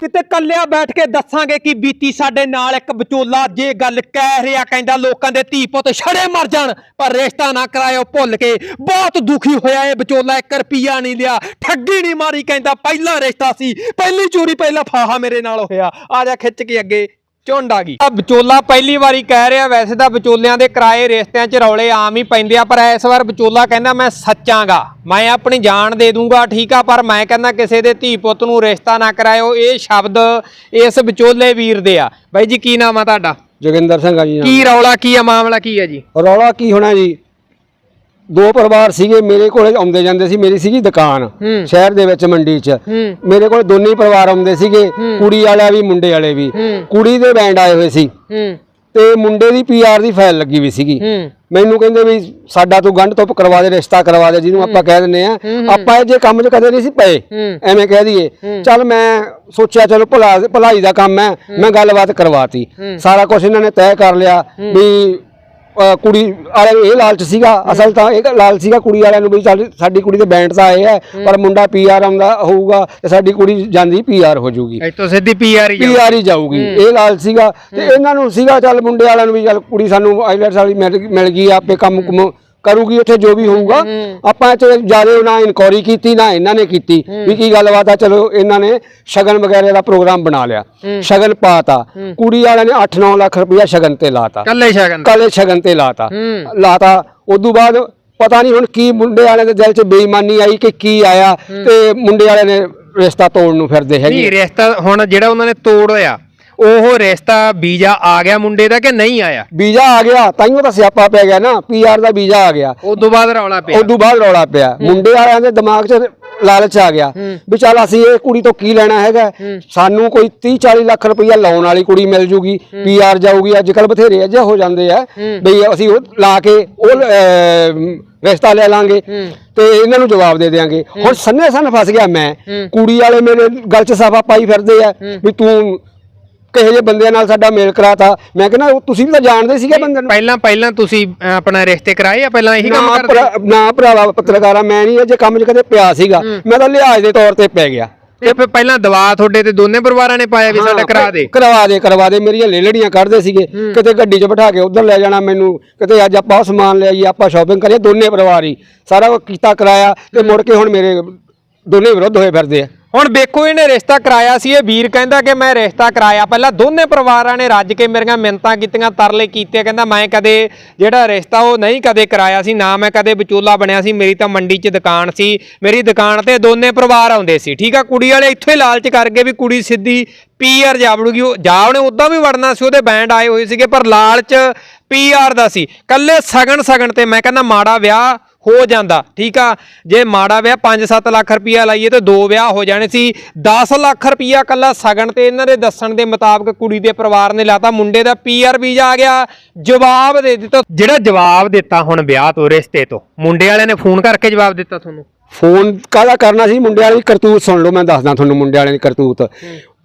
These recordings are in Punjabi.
ਕਿਤੇ ਕੱਲਿਆ ਬੈਠ ਕੇ ਦੱਸਾਂਗੇ ਕਿ ਬੀਤੀ ਸਾਡੇ ਨਾਲ ਇੱਕ ਵਿਚੋਲਾ ਜੇ ਗੱਲ ਕਹਿ ਰਿਹਾ ਕਹਿੰਦਾ ਲੋਕਾਂ ਦੇ ਧੀ ਪੁੱਤ ਛੜੇ ਮਰ ਜਾਣ, ਪਰ ਰਿਸ਼ਤਾ ਨਾ ਕਰਾਇਓ ਭੁੱਲ ਕੇ। ਬਹੁਤ ਦੁਖੀ ਹੋਇਆ ਇਹ ਵਿਚੋਲਾ 1 ਰੁਪਿਆ ਨਹੀਂ ਲਿਆ, ਠੱਗੀ ਨਹੀਂ ਮਾਰੀ ਕਹਿੰਦਾ ਪਹਿਲਾ ਰਿਸ਼ਤਾ ਸੀ, ਪਹਿਲੀ ਚੋਰੀ ਪਹਿਲਾ ਫਾਹਾ ਮੇਰੇ ਨਾਲ ਹੋਇਆ। ਆ ਜਾ ਖਿੱਚ ਕੇ ਅੱਗੇ। ਝੁੰਡ ਆ ਗਈ। ਆ ਵਿਚੋਲਾ ਪਹਿਲੀ ਵਾਰੀ ਕਹਿ ਰਿਹਾ ਵੈਸੇ ਤਾਂ ਵਿਚੋਲਿਆਂ ਦੇ ਕਿਰਾਏ ਰਿਸ਼ਤਿਆਂ 'ਚ ਰੌਲੇ ਆਮ ਹੀ ਪੈਂਦੇ ਆ ਪਰ ਇਸ ਵਾਰ ਵਿਚੋਲਾ ਕਹਿੰਦਾ ਮੈਂ ਸੱਚਾਂਗਾ ਮੈਂ ਆਪਣੀ ਜਾਨ ਦੇ ਦੂੰਗਾ ਠੀਕ ਆ ਪਰ ਮੈਂ ਕਹਿੰਦਾ ਕਿਸੇ ਦੇ ਧੀ ਪੁੱਤ ਨੂੰ ਰਿਸ਼ਤਾ ਨਾ ਕਰਾਇਓ। ਇਹ ਸ਼ਬਦ ਇਸ ਵਿਚੋਲੇ ਵੀਰ ਦੇ ਆ। ਬਾਈ ਜੀ ਕੀ ਨਾਮ ਆ ਤੁਹਾਡਾ? ਜੋਗਿੰਦਰ ਸਿੰਘ ਆ ਜੀ। ਕੀ ਰੌਲਾ ਕੀ ਆ ਮਾਮਲਾ ਕੀ ਆ ਜੀ? ਰੌਲਾ ਕੀ ਹੋਣਾ ਜੀ? ਦੋ ਪਰਿਵਾਰ ਸੀਗੇ ਮੇਰੇ ਕੋਲੇ ਆਉਂਦੇ ਜਾਂਦੇ ਸੀ ਮੇਰੀ ਸੀਗੀ ਦੁਕਾਨ। ਸ਼ਹਿਰ ਦੇ ਵਿੱਚ ਮੰਡੀ 'ਚ। ਮੇਰੇ ਕੋਲ ਦੋਨੇ ਪਰਿਵਾਰ ਆਉਂਦੇ ਸੀਗੇ ਕੁੜੀ ਵਾਲਾ ਵੀ ਮੁੰਡੇ ਵਾਲੇ ਵੀ। ਕੁੜੀ ਦੇ ਬੈਂਡ ਆਏ ਹੋਏ ਸੀ। ਤੇ ਮੁੰਡੇ ਦੀ ਪੀਆਰ ਦੀ ਫਾਈਲ ਲੱਗੀ ਵੀ ਸੀਗੀ। ਮੈਨੂੰ ਕਹਿੰਦੇ ਵੀ ਸਾਡਾ ਤੂੰ ਗੰਢ ਤੋਪ ਕਰਵਾ ਦੇ ਰਿਸ਼ਤਾ ਕਰਵਾ ਦੇ ਜਿਹਨੂੰ ਆਪਾਂ ਕਹਿ ਦਿੰਦੇ ਆ ਆਪਾਂ ਇਹ ਜੇ ਕੰਮ 'ਚ ਕਦੇ ਨਹੀਂ ਸੀ ਪਏ। ਐਵੇਂ ਕਹਿ ਦਈਏ। ਚੱਲ ਮੈਂ ਸੋਚਿਆ ਚਲੋ ਭਲਾ ਭਲਾਈ ਦਾ ਕੰਮ ਹੈ। ਮੈਂ ਗੱਲਬਾਤ ਕਰਵਾਤੀ। ਸਾਰਾ ਕੁਝ ਇਹਨਾਂ ਨੇ ਤੈਅ ਕਰ ਲਿਆ ਵੀ ਕੁੜੀ ਵਾਲੇ ਇਹ ਲਾਲਚ ਸੀਗਾ ਅਸਲ ਤਾਂ ਇਹ ਲਾਲਚ ਸੀਗਾ ਕੁੜੀ ਵਾਲਿਆਂ ਨੂੰ ਵੀ ਚੱਲ ਸਾਡੀ ਕੁੜੀ ਦੇ ਬੈਂਡ ਤਾਂ ਆਏ ਆ ਪਰ ਮੁੰਡਾ ਪੀਆਰ ਆਉਂਦਾ ਹੋਊਗਾ ਤੇ ਸਾਡੀ ਕੁੜੀ ਜਾਂਦੀ ਪੀਆਰ ਹੋ ਜਾਊਗੀ। ਇੱਥੋਂ ਸਿੱਧੀ ਪੀਆਰ ਹੀ। ਪੀਆਰ ਹੀ ਜਾਊਗੀ। ਇਹ ਲਾਲਚ ਸੀਗਾ ਤੇ ਇਹਨਾਂ ਨੂੰ ਸੀਗਾ ਚੱਲ ਮੁੰਡੇ ਵਾਲਿਆਂ ਨੂੰ ਵੀ ਚੱਲ ਕੁੜੀ ਸਾਨੂੰ ਆਈਲੈਟਸ ਵਾਲੀ ਮਿਲ ਮਿਲ ਗਈ ਆ, ਆਪੇ ਕੰਮ ਕੁਮ ਕਰੂਗੀ ਉੱਥੇ ਜੋ ਵੀ ਹੋਊਗਾ। ਆਪਾਂ 'ਚ ਜ਼ਿਆਦਾ ਨਾ ਇਨਕੁਆਰੀ ਕੀਤੀ ਨਾ ਇਹਨਾਂ ਨੇ ਕੀਤੀ ਵੀ ਕੀ ਗੱਲਬਾਤ ਆ। ਚਲੋ ਇਹਨਾਂ ਨੇ ਸ਼ਗਨ ਵਗੈਰੇ ਦਾ ਪ੍ਰੋਗਰਾਮ ਬਣਾ ਲਿਆ। ਸ਼ਗਨ ਪਾਤਾ। ਕੁੜੀ ਵਾਲਿਆਂ ਨੇ 8-9 ਲੱਖ ਰੁਪਇਆ ਸ਼ਗਨ ਤੇ ਲਾਤਾ। ਕੱਲੇ ਸ਼ਗਨ। ਕਾਲੇ ਸ਼ਗਨ ਤੇ ਲਾਤਾ। ਲਾਤਾ। ਉਦੋਂ ਬਾਅਦ ਪਤਾ ਨਹੀਂ ਹੁਣ ਕੀ ਮੁੰਡੇ ਵਾਲਿਆਂ ਦੇ ਦਿਲ 'ਚ ਬੇਈਮਾਨੀ ਆਈ ਕਿ ਕੀ ਆਇਆ ਤੇ ਮੁੰਡੇ ਵਾਲਿਆਂ ਨੇ ਰਿਸ਼ਤਾ ਤੋੜਨ ਨੂੰ ਫਿਰਦੇ ਹੈਗੇ ਨਹੀਂ ਰਿਸ਼ਤਾ ਹੁਣ ਜਿਹੜਾ ਉਹਨਾਂ ਨੇ ਤੋੜਿਆ ਉਹ ਰਿਸ਼ਤਾ ਵੀਜ਼ਾ ਆ ਗਿਆ ਮੁੰਡੇ ਦਾ ਕਿ ਨਹੀਂ ਆਇਆ? ਵੀਜ਼ਾ ਆ ਗਿਆ ਤਾਈਓ ਤਾਂ ਸਿਆਪਾ ਪੈ ਗਿਆ ਨਾ ਪੀਆਰ ਦਾ ਵੀਜ਼ਾ ਆ ਗਿਆ। ਉਸ ਤੋਂ ਬਾਅਦ ਰੌਲਾ ਪਿਆ। ਉਦੋਂ ਬਾਅਦ ਰੌਲਾ ਪਿਆ। ਮੁੰਡੇ ਵਾਲਿਆਂ ਦੇ ਦਿਮਾਗ 'ਚ ਲਾਲਚ ਆ ਗਿਆ ਵੀ ਚੱਲ ਅਸੀਂ ਇਹ ਕੁੜੀ ਤੋਂ ਕੀ ਲੈਣਾ ਹੈਗਾ? ਸਾਨੂੰ ਕੋਈ 30 40 ਲੱਖ ਰੁਪਈਆ ਲਾਉਣ ਵਾਲੀ ਕੁੜੀ ਮਿਲ ਜੂਗੀ ਪੀਆਰ ਜਾਊਗੀ ਅੱਜ ਕੱਲ ਬਥੇਰੇ ਅਜੇ ਹੋ ਜਾਂਦੇ ਆ ਬਈ ਅਸੀਂ ਉਹ ਲਾ ਕੇ ਉਹ ਰਿਸ਼ਤਾ ਲੈ ਲਾਂਗੇ ਤੇ ਇਹਨਾਂ ਨੂੰ ਜਵਾਬ ਦੇ ਦੇਾਂਗੇ ਹੁਣ ਸੰਨੇ ਸੰਨ ਫਸ ਗਿਆ ਮੈਂ। ਕੁੜੀ ਵਾਲੇ ਮੇਰੇ ਗਲ 'ਚ ਸਾਫਾ ਪਾਈ ਫਿਰਦੇ ਆ ਵੀ ਤੂੰ ਕਿਹੋ ਜਿਹੇ ਬੰਦਿਆਂ ਨਾਲ ਸਾਡਾ ਮੇਲ ਕਰਾਤਾ? ਮੈਂ ਕਹਿੰਦਾ ਉਹ ਤੁਸੀਂ ਵੀ ਤਾਂ ਜਾਣਦੇ ਸੀਗੇ ਬੰਦੇ ਨੂੰ। ਪਹਿਲਾਂ ਪਹਿਲਾਂ ਤੁਸੀਂ ਆਪਣਾ ਰਿਸ਼ਤੇ ਕਰਾਏ ਆ ਪਹਿਲਾਂ ਇਹੀ ਕੰਮ ਨਾ ਕਰਦੇ? ਭਰਾ- ਨਾ ਭਰਾਵਾ ਪੱਤਰਕਾਰਾ ਮੈਂ ਨਹੀਂ ਅਜੇ ਕੰਮ 'ਚ ਕਦੇ ਪਿਆ ਸੀਗਾ। ਮੈਂ ਤਾਂ ਲਿਹਾਜ਼ ਦੇ ਤੌਰ ਤੇ ਪੈ ਗਿਆ। ਤੇ ਫਿਰ ਪਹਿਲਾਂ ਦਵਾ ਤੁਹਾਡੇ ਤੇ ਦੋਨੇ ਪਰਿਵਾਰਾਂ ਨੇ ਪਾਇਆ ਵੀ ਸਾਡਾ ਕਰਾ ਦੇ। ਕਰਵਾ ਦੇ ਕਰਵਾ ਦੇ। ਮੇਰੀਆਂ ਲੇਲੜੀਆਂ ਕੱਢਦੇ ਸੀਗੇ। ਕਿਤੇ ਗੱਡੀ 'ਚ ਬਿਠਾ ਕੇ ਉਧਰ ਲੈ ਜਾਣਾ ਮੈਨੂੰ। ਕਿਤੇ ਅੱਜ ਆਪਾਂ ਉਹ ਸਮਾਨ ਲੈ ਆਈਏ ਆਪਾਂ ਸ਼ਾਪਿੰਗ ਕਰੀਏ ਦੋਨੇ ਪਰਿਵਾਰ ਹੀ। ਸਾਰਾ ਕੁਝ ਕੀਤਾ ਕਰਾਇਆ ਤੇ ਮੁੜ ਕੇ ਹੁਣ ਮੇਰੇ ਦੋਨੇ ਵਿਰੋਧ ਹੋਏ ਫਿਰਦੇ ਆ। ਹੁਣ ਵੇਖੋ, ਇਹਨੇ ਰਿਸ਼ਤਾ ਕਰਾਇਆ ਸੀ, ਇਹ ਵੀਰ ਕਹਿੰਦਾ ਕਿ ਮੈਂ ਰਿਸ਼ਤਾ ਕਰਾਇਆ। ਪਹਿਲਾਂ ਦੋਨੇ ਪਰਿਵਾਰਾਂ ਨੇ ਰੱਜ ਕੇ ਮੇਰੀਆਂ ਮਿੰਤਾਂ ਕੀਤੀਆਂ, ਤਰਲੇ ਕੀਤੇ। ਕਹਿੰਦਾ, ਮੈਂ ਕਦੇ ਜਿਹੜਾ ਰਿਸ਼ਤਾ ਉਹ ਨਹੀਂ ਕਦੇ ਕਰਾਇਆ ਸੀ, ਨਾ ਮੈਂ ਕਦੇ ਵਿਚੋਲਾ ਬਣਿਆ ਸੀ, ਮੇਰੀ ਤਾਂ ਮੰਡੀ 'ਚ ਦੁਕਾਨ ਸੀ। ਮੇਰੀ ਦੁਕਾਨ ਤੇ ਦੋਨੇ ਪਰਿਵਾਰ ਆਉਂਦੇ ਸੀ, ਠੀਕ ਆ? ਕੁੜੀ ਵਾਲੇ ਇੱਥੋਂ ਹੀ ਲਾਲਚ ਕਰ ਗਏ ਵੀ ਕੁੜੀ ਸਿੱਧੀ ਪੀਆਰ ਜਾਵੜੂਗੀ ਉਹ ਜਾ ਉਹਨੇ ਉਦਾਂ ਵੀ ਵੜਨਾ ਸੀ, ਉਹਦੇ ਬੈਂਡ ਆਏ ਹੋਏ ਸੀਗੇ, ਪਰ ਲਾਲਚ ਪੀਆਰ ਦਾ ਸੀ। ਕੱਲੇ ਸਗਣ ਸਗਣ ਤੇ ਮੈਂ ਕਹਿੰਦਾ, ਮਾੜਾ ਵਿਆਹ ਹੋ ਜਾਂਦਾ, ਠੀਕ ਆ? ਜੇ ਮਾੜਾ ਵਿਆਹ 5-7 ਲੱਖ ਰੁਪਈਆ ਲਾਈਏ ਤੇ ਦੋ ਵਿਆਹ ਹੋ ਜਾਣੇ ਸੀ 10 ਲੱਖ ਰੁਪਈਆ ਕੱਲਾ ਸਗਣ ਤੇ ਇਹਨਾਂ ਦੇ ਦੱਸਣ ਦੇ ਮੁਤਾਬਕ ਕੁੜੀ ਦੇ ਪਰਿਵਾਰ ਨੇ ਲਾਤਾ, ਮੁੰਡੇ ਦਾ ਪੀਆਰ ਵੀਜ਼ਾ ਆ ਗਿਆ, ਜਵਾਬ ਦੇ ਦਿੱਤਾ। ਜਿਹੜਾ ਜਵਾਬ ਦਿੱਤਾ ਹੁਣ ਵਿਆਹ ਤੋਂ, ਰਿਸ਼ਤੇ ਤੋਂ, ਮੁੰਡੇ ਵਾਲਿਆਂ ਨੇ ਫੋਨ ਕਰਕੇ ਜਵਾਬ ਦਿੱਤਾ ਤੁਹਾਨੂੰ? ਫੋਨ ਕਾਹਦਾ ਕਰਨਾ ਸੀ? ਮੁੰਡੇ ਵਾਲੀ ਕਰਤੂਤ ਸੁਣ ਲਓ, ਮੈਂ ਦੱਸਦਾ ਤੁਹਾਨੂੰ ਮੁੰਡੇ ਵਾਲੇ ਦੀ ਕਰਤੂਤ।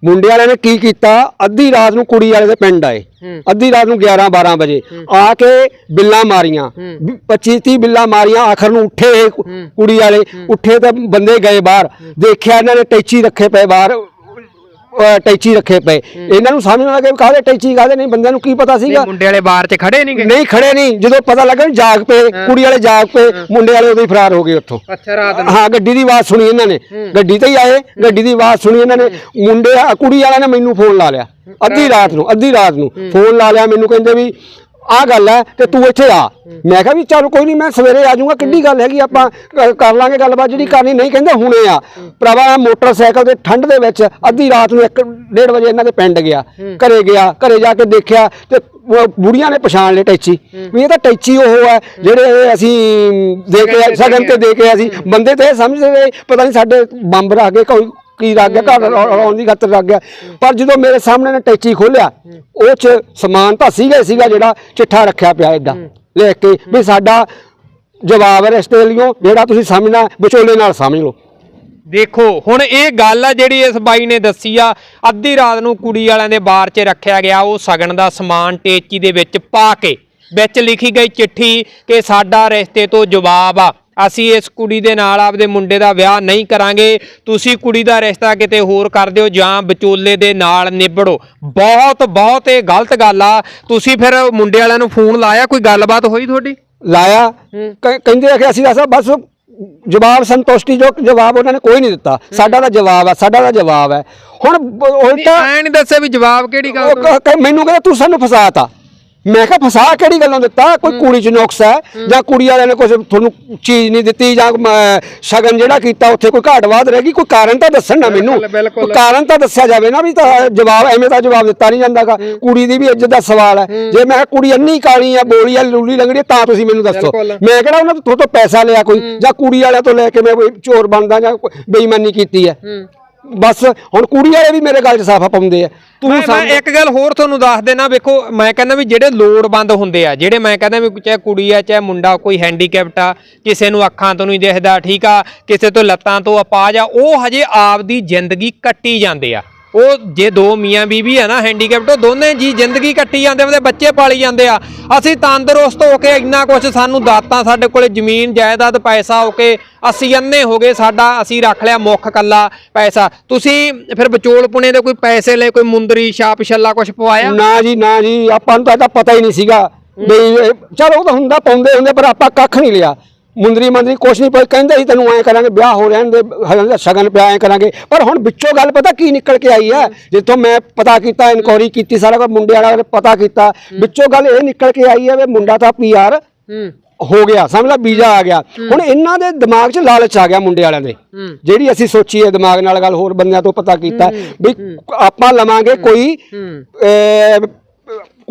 ਮੁੰਡੇ ਵਾਲਿਆਂ ਨੇ ਕੀ ਕੀਤਾ? ਅੱਧੀ ਰਾਤ ਨੂੰ ਕੁੜੀ ਵਾਲੇ ਦੇ ਪਿੰਡ ਆਏ। ਅੱਧੀ ਰਾਤ ਨੂੰ 11 12 ਵਜੇ ਆ ਕੇ ਬਿੱਲਾਂ ਮਾਰੀਆਂ। 25 30 ਬਿੱਲਾਂ ਮਾਰੀਆਂ ਆਖਰ ਨੂੰ ਉੱਠੇ ਕੁੜੀ ਵਾਲੇ। ਉੱਠੇ ਤਾਂ ਬੰਦੇ ਗਏ ਬਾਹਰ। ਦੇਖਿਆ ਇਹਨਾਂ ਨੇ ਟੈਚੀ ਰੱਖੇ ਪਏ ਬਾਹਰ। ਟੈਚੀ ਰੱਖੇ ਪਏ। ਇਹਨਾਂ ਨੂੰ ਸਮਝ ਨਾ ਲੱਗੇ ਕਾਹਦੇ ਟੈਚੀ ਕਾਹਦੇ ਨਹੀਂ ਬੰਦਿਆਂ ਨੂੰ ਕੀ ਪਤਾ ਸੀਗਾ। ਮੁੰਡੇ ਵਾਲੇ ਬਾਹਰ 'ਚ ਖੜੇ ਨਹੀਂਗੇ। ਨਹੀਂ ਖੜੇ ਨਹੀਂ। ਜਦੋਂ ਪਤਾ ਲੱਗਾ ਜਾਗ ਪਏ ਕੁੜੀ ਵਾਲੇ ਜਾਗ ਪਏ ਮੁੰਡੇ ਵਾਲੇ ਉਦੋਂ ਹੀ ਫਰਾਰ ਹੋ ਗਏ ਉੱਥੋਂ। ਅੱਛਾ ਰਾਤ ਹਾਂ ਗੱਡੀ ਦੀ ਆਵਾਜ਼ ਸੁਣੀ ਇਹਨਾਂ ਨੇ। ਗੱਡੀ ਤੇ ਹੀ ਆਏ ਗੱਡੀ ਦੀ ਆਵਾਜ਼ ਸੁਣੀ ਇਹਨਾਂ ਨੇ। ਮੁੰਡੇ ਕੁੜੀ ਵਾਲਿਆਂ ਨੇ ਮੈਨੂੰ ਫੋਨ ਲਾ ਲਿਆ। ਅੱਧੀ ਰਾਤ ਨੂੰ। ਅੱਧੀ ਰਾਤ ਨੂੰ। ਫੋਨ ਲਾ ਲਿਆ ਮੈਨੂੰ ਕਹਿੰਦੇ ਵੀ ਆਹ ਗੱਲ ਹੈ ਤੇ ਤੂੰ ਇੱਥੇ ਆ। ਮੈਂ ਕਿਹਾ ਵੀ ਚਲ ਕੋਈ ਨਹੀਂ ਮੈਂ ਸਵੇਰੇ ਆ ਜਾਊਂਗਾ ਕਿੱਡੀ ਗੱਲ ਹੈਗੀ ਆਪਾਂ ਕ- ਕਰ ਲਾਂਗੇ ਗੱਲਬਾਤ ਜਿਹੜੀ ਕਰਨੀ ਨਹੀਂ ਕਹਿੰਦੇ ਹੁਣੇ ਆ। ਭਰਾਵਾ ਮੋਟਰਸਾਈਕਲ ਤੇ ਠੰਡ ਦੇ ਵਿੱਚ ਅੱਧੀ ਰਾਤ ਨੂੰ 1:30 ਵਜੇ ਇਹਨਾਂ ਦੇ ਪਿੰਡ ਗਿਆ ਘਰੇ ਗਿਆ ਘਰੇ ਜਾ ਕੇ ਦੇਖਿਆ ਤੇ ਉਹ ਬੁੜੀਆਂ ਨੇ ਪਛਾਣ ਲਈ ਟੈਚੀ। ਵੀ ਇਹ ਤਾਂ ਟੈਚੀ ਉਹ ਹੈ ਜਿਹੜੇ ਅਸੀਂ ਦੇ ਕੇ ਸਗਨ ਤੇ ਦੇ ਕੇ ਅਸੀਂ ਬੰਦੇ ਤੇ ਇਹ ਸਮਝਦੇ ਨੇ ਪਤਾ ਨਹੀਂ ਸਾਡੇ ਬੰਬ ਰੱਖ ਕੇ ਕੋਈ ਕੀ ਰੱਖ ਗਿਆ ਘਰ ਆਉਣ ਦੀ ਖਾਤਰ ਰੱਖ ਗਿਆ। ਪਰ ਜਦੋਂ ਮੇਰੇ ਸਾਹਮਣੇ ਨੇ ਟੈਚੀ ਖੋਲਿਆ ਉਹ ਚ ਸਮਾਨ ਤਾਂ ਸੀਗਾ ਸੀਗਾ ਜਿਹੜਾ ਚਿੱਠਾ ਰੱਖਿਆ ਪਿਆ ਏਦਾਂ। ਲਿਖ ਕੇ ਵੀ ਸਾਡਾ ਜਵਾਬ ਹੈ ਰਿਸ਼ਤੇ ਲਿਓ ਜਿਹੜਾ ਤੁਸੀਂ ਸਮਝਣਾ ਵਿਚੋਲੇ ਨਾਲ ਸਮਝ ਲਓ। ਦੇਖੋ ਹੁਣ ਇਹ ਗੱਲ ਆ ਜਿਹੜੀ ਇਸ ਬਾਈ ਨੇ ਦੱਸੀ ਆ ਅੱਧੀ ਰਾਤ ਨੂੰ ਕੁੜੀ ਵਾਲਿਆਂ ਦੇ ਬਾਰ 'ਚ ਰੱਖਿਆ ਗਿਆ ਉਹ ਸਗਨ ਦਾ ਸਮਾਨ ਟੇਚੀ ਦੇ ਵਿੱਚ ਪਾ ਕੇ ਵਿੱਚ ਲਿਖੀ ਗਈ ਚਿੱਠੀ ਕਿ ਸਾਡਾ ਰਿਸ਼ਤੇ ਤੋਂ ਜਵਾਬ ਆ। ਅਸੀਂ ਇਸ ਕੁੜੀ ਦੇ ਨਾਲ ਆਪਦੇ ਮੁੰਡੇ ਦਾ ਵਿਆਹ ਨਹੀਂ ਕਰਾਂਗੇ। ਤੁਸੀਂ ਕੁੜੀ ਦਾ ਰਿਸ਼ਤਾ ਕਿਤੇ ਹੋਰ ਕਰ ਦਿਓ ਜਾਂ ਵਿਚੋਲੇ ਦੇ ਨਾਲ ਨਿਬੜੋ। ਬਹੁਤ ਬਹੁਤ ਇਹ ਗਲਤ ਗੱਲ ਆ। ਤੁਸੀਂ ਫਿਰ ਮੁੰਡੇ ਵਾਲਿਆਂ ਨੂੰ ਫੋਨ ਲਾਇਆ? ਕੋਈ ਗੱਲਬਾਤ ਹੋਈ ਤੁਹਾਡੀ? ਲਾਇਆ। ਕਹਿੰਦੇ ਆ ਕਿ ਅਸੀਂ ਤਾਂ ਬਸ ਜਵਾਬ ਸੰਤੁਸ਼ਟੀ ਜੋ ਜਵਾਬ ਉਹਨਾਂ ਨੇ ਕੋਈ ਨਹੀਂ ਦਿੱਤਾ। ਸਾਡਾ ਤਾਂ ਜਵਾਬ ਹੈ ਸਾਡਾ ਤਾਂ ਜਵਾਬ ਹੈ ਹੁਣ ਉਲਟਾ ਐ ਨਹੀਂ ਦੱਸਿਆ ਵੀ ਜਵਾਬ ਕਿਹੜੀ ਗੱਲ ਤੋਂ ਮੈਨੂੰ ਕਹਿੰਦਾ ਤੂੰ ਸਾਨੂੰ ਫਸਾਤਾ ਮੈਂ ਕਿਹਾ ਫਸਾ ਕਿਹੜੀ ਗੱਲੋਂ ਦਿੱਤਾ? ਕੋਈ ਕੁੜੀ ਚ ਨੁਕਸ ਹੈ ਜਾਂ ਕੁੜੀ ਵਾਲਿਆਂ ਨੇ ਕੁਝ ਤੁਹਾਨੂੰ ਚੀਜ਼ ਨਹੀਂ ਦਿੱਤੀ ਜਾਂ ਸ਼ਗਨ ਜਿਹੜਾ ਕੀਤਾ ਉੱਥੇ ਕੋਈ ਘਾਟਵਾਦ ਰਹਿ ਗਈ? ਕੋਈ ਕਾਰਨ ਤਾਂ ਦੱਸਣ ਨਾ ਮੈਨੂੰ। ਕਾਰਨ ਤਾਂ ਦੱਸਿਆ ਜਾਵੇ ਨਾ ਵੀ ਤਾਂ ਜਵਾਬ ਐਵੇਂ ਤਾਂ ਜਵਾਬ ਦਿੱਤਾ ਨਹੀਂ ਜਾਂਦਾਗਾ। ਕੁੜੀ ਦੀ ਵੀ ਇੱਜ਼ਤ ਦਾ ਸਵਾਲ ਹੈ। ਜੇ ਮੈਂ ਕਿਹਾ ਕੁੜੀ ਅੰਨੀ ਕਾਲੀ ਆ ਬੋਲੀ ਆ ਲੂਲੀ ਲੰਗੜੀ ਤਾਂ ਤੁਸੀਂ ਮੈਨੂੰ ਦੱਸੋ। ਮੈਂ ਕਿਹੜਾ ਉਹਨਾਂ ਤੋਂ ਤੋਂ ਪੈਸਾ ਲਿਆ ਕੋਈ? ਜਾਂ ਕੁੜੀ ਵਾਲਿਆਂ ਤੋਂ ਲੈ ਕੇ ਮੈਂ ਕੋਈ ਚੋਰ ਬਣਦਾ ਜਾਂ ਬੇਈਮਾਨੀ ਕੀਤੀ ਹੈ। ਬਸ ਹੁਣ ਕੁੜੀ ਵਾਲੇ ਵੀ ਮੇਰੇ ਗੱਲ 'ਚ ਸਾਫਾ ਪਾਉਂਦੇ ਆ। ਤੂੰ ਮੈਂ ਸਾਨੂੰ- ਇੱਕ ਗੱਲ ਹੋਰ ਤੁਹਾਨੂੰ ਦੱਸ ਦੇਣਾ ਵੇਖੋ ਮੈਂ ਕਹਿੰਦਾ ਵੀ ਜਿਹੜੇ ਲੋੜਵੰਦ ਹੁੰਦੇ ਆ ਜਿਹੜੇ ਮੈਂ ਕਹਿੰਦਾ ਵੀ ਚਾਹੇ ਕੁੜੀ ਆ ਚਾਹੇ ਮੁੰਡਾ ਕੋਈ ਹੈਂਡੀਕੈਪਟ ਆ ਕਿਸੇ ਨੂੰ ਅੱਖਾਂ ਤੋਂ ਨਹੀਂ ਦਿਖਦਾ ਠੀਕ ਆ ਕਿਸੇ ਤੋਂ ਲੱਤਾਂ ਤੋਂ ਅਪਾਜ ਆ ਉਹ ਹਜੇ ਆਪਦੀ ਜ਼ਿੰਦਗੀ ਕੱਟੀ ਜਾਂਦੇ ਆ। ਉਹ ਜੇ ਦੋ ਮੀਆਂ ਬੀਬੀ ਆ ਨਾ ਹੈਂਡੀਕੈਪਟ ਉਹ ਦੋਨੇ ਜੀ ਜ਼ਿੰਦਗੀ ਕੱਟੀ ਜਾਂਦੇ ਉਹਦੇ ਬੱਚੇ ਪਾਲੀ ਜਾਂਦੇ ਆ। ਅਸੀਂ ਤੰਦਰੁਸਤ ਹੋ ਕੇ ਇੰਨਾ ਕੁਝ ਸਾਨੂੰ ਦਾਤਾਂ ਸਾਡੇ ਕੋਲੇ ਜ਼ਮੀਨ ਜਾਇਦਾਦ ਪੈਸਾ ਹੋ ਕੇ ਅਸੀਂ ਅੰਨੇ ਹੋ ਗਏ ਸਾਡਾ ਅਸੀਂ ਰੱਖ ਲਿਆ ਮੁੱਖ ਕੱਲਾ ਪੈਸਾ। ਤੁਸੀਂ ਫਿਰ ਵਿਚੋਲ ਪੁਣੇ ਦੇ ਕੋਈ ਪੈਸੇ ਲੈ ਕੋਈ ਮੁੰਦਰੀ ਛਾਪ ਛੱਲਾ ਕੁਝ ਪਵਾਇਆ? ਨਾ ਜੀ ਨਾ ਜੀ ਆਪਾਂ ਨੂੰ ਤਾਂ ਇਹਦਾ ਪਤਾ ਹੀ ਨਹੀਂ ਸੀਗਾ। ਵੀ ਚਲੋ ਉਹ ਤਾਂ ਹੁੰਦਾ ਪਾਉਂਦੇ ਹੁੰਦੇ ਪਰ ਆਪਾਂ ਕੱਖ ਨਹੀਂ ਲਿਆ। ਮੁੰਦਰੀ ਮੰਦਰੀ ਕੁਛ ਨਹੀਂ ਪਈ ਕਹਿੰਦੇ ਸੀ ਤੈਨੂੰ ਐਂ ਕਰਾਂਗੇ ਵਿਆਹ ਹੋ ਰਹਿਣ ਦੇ ਹਜੇ ਤਾਂ ਸ਼ਗਨ ਪਿਆ ਐਂ ਕਰਾਂਗੇ। ਪਰ ਹੁਣ ਵਿੱਚੋਂ ਗੱਲ ਪਤਾ ਕੀ ਨਿਕਲ ਕੇ ਆਈ ਹੈ ਜਿੱਥੋਂ ਮੈਂ ਪਤਾ ਕੀਤਾ ਇਨਕੁਆਰੀ ਕੀਤੀ ਸਾਰਾ ਕੁਝ ਮੁੰਡੇ ਵਾਲਾ ਨੇ ਪਤਾ ਕੀਤਾ। ਵਿੱਚੋਂ ਗੱਲ ਇਹ ਨਿਕਲ ਕੇ ਆਈ ਹੈ ਵੀ ਮੁੰਡਾ ਤਾਂ ਪੀਆਰ ਹੂੰ। ਹੋ ਗਿਆ ਸਮਝ ਲਾ ਵੀਜ਼ਾ ਆ ਗਿਆ। ਹੁਣ ਇਹਨਾਂ ਦੇ ਦਿਮਾਗ 'ਚ ਲਾਲਚ ਆ ਗਿਆ ਮੁੰਡੇ ਵਾਲਿਆਂ ਦੇ। ਜਿਹੜੀ ਅਸੀਂ ਸੋਚੀ ਹੈ ਦਿਮਾਗ ਨਾਲ ਗੱਲ ਹੋਰ ਬੰਦਿਆਂ ਤੋਂ ਪਤਾ ਕੀਤਾ ਵੀ ਆਪਾਂ ਲਵਾਂਗੇ ਕੋਈ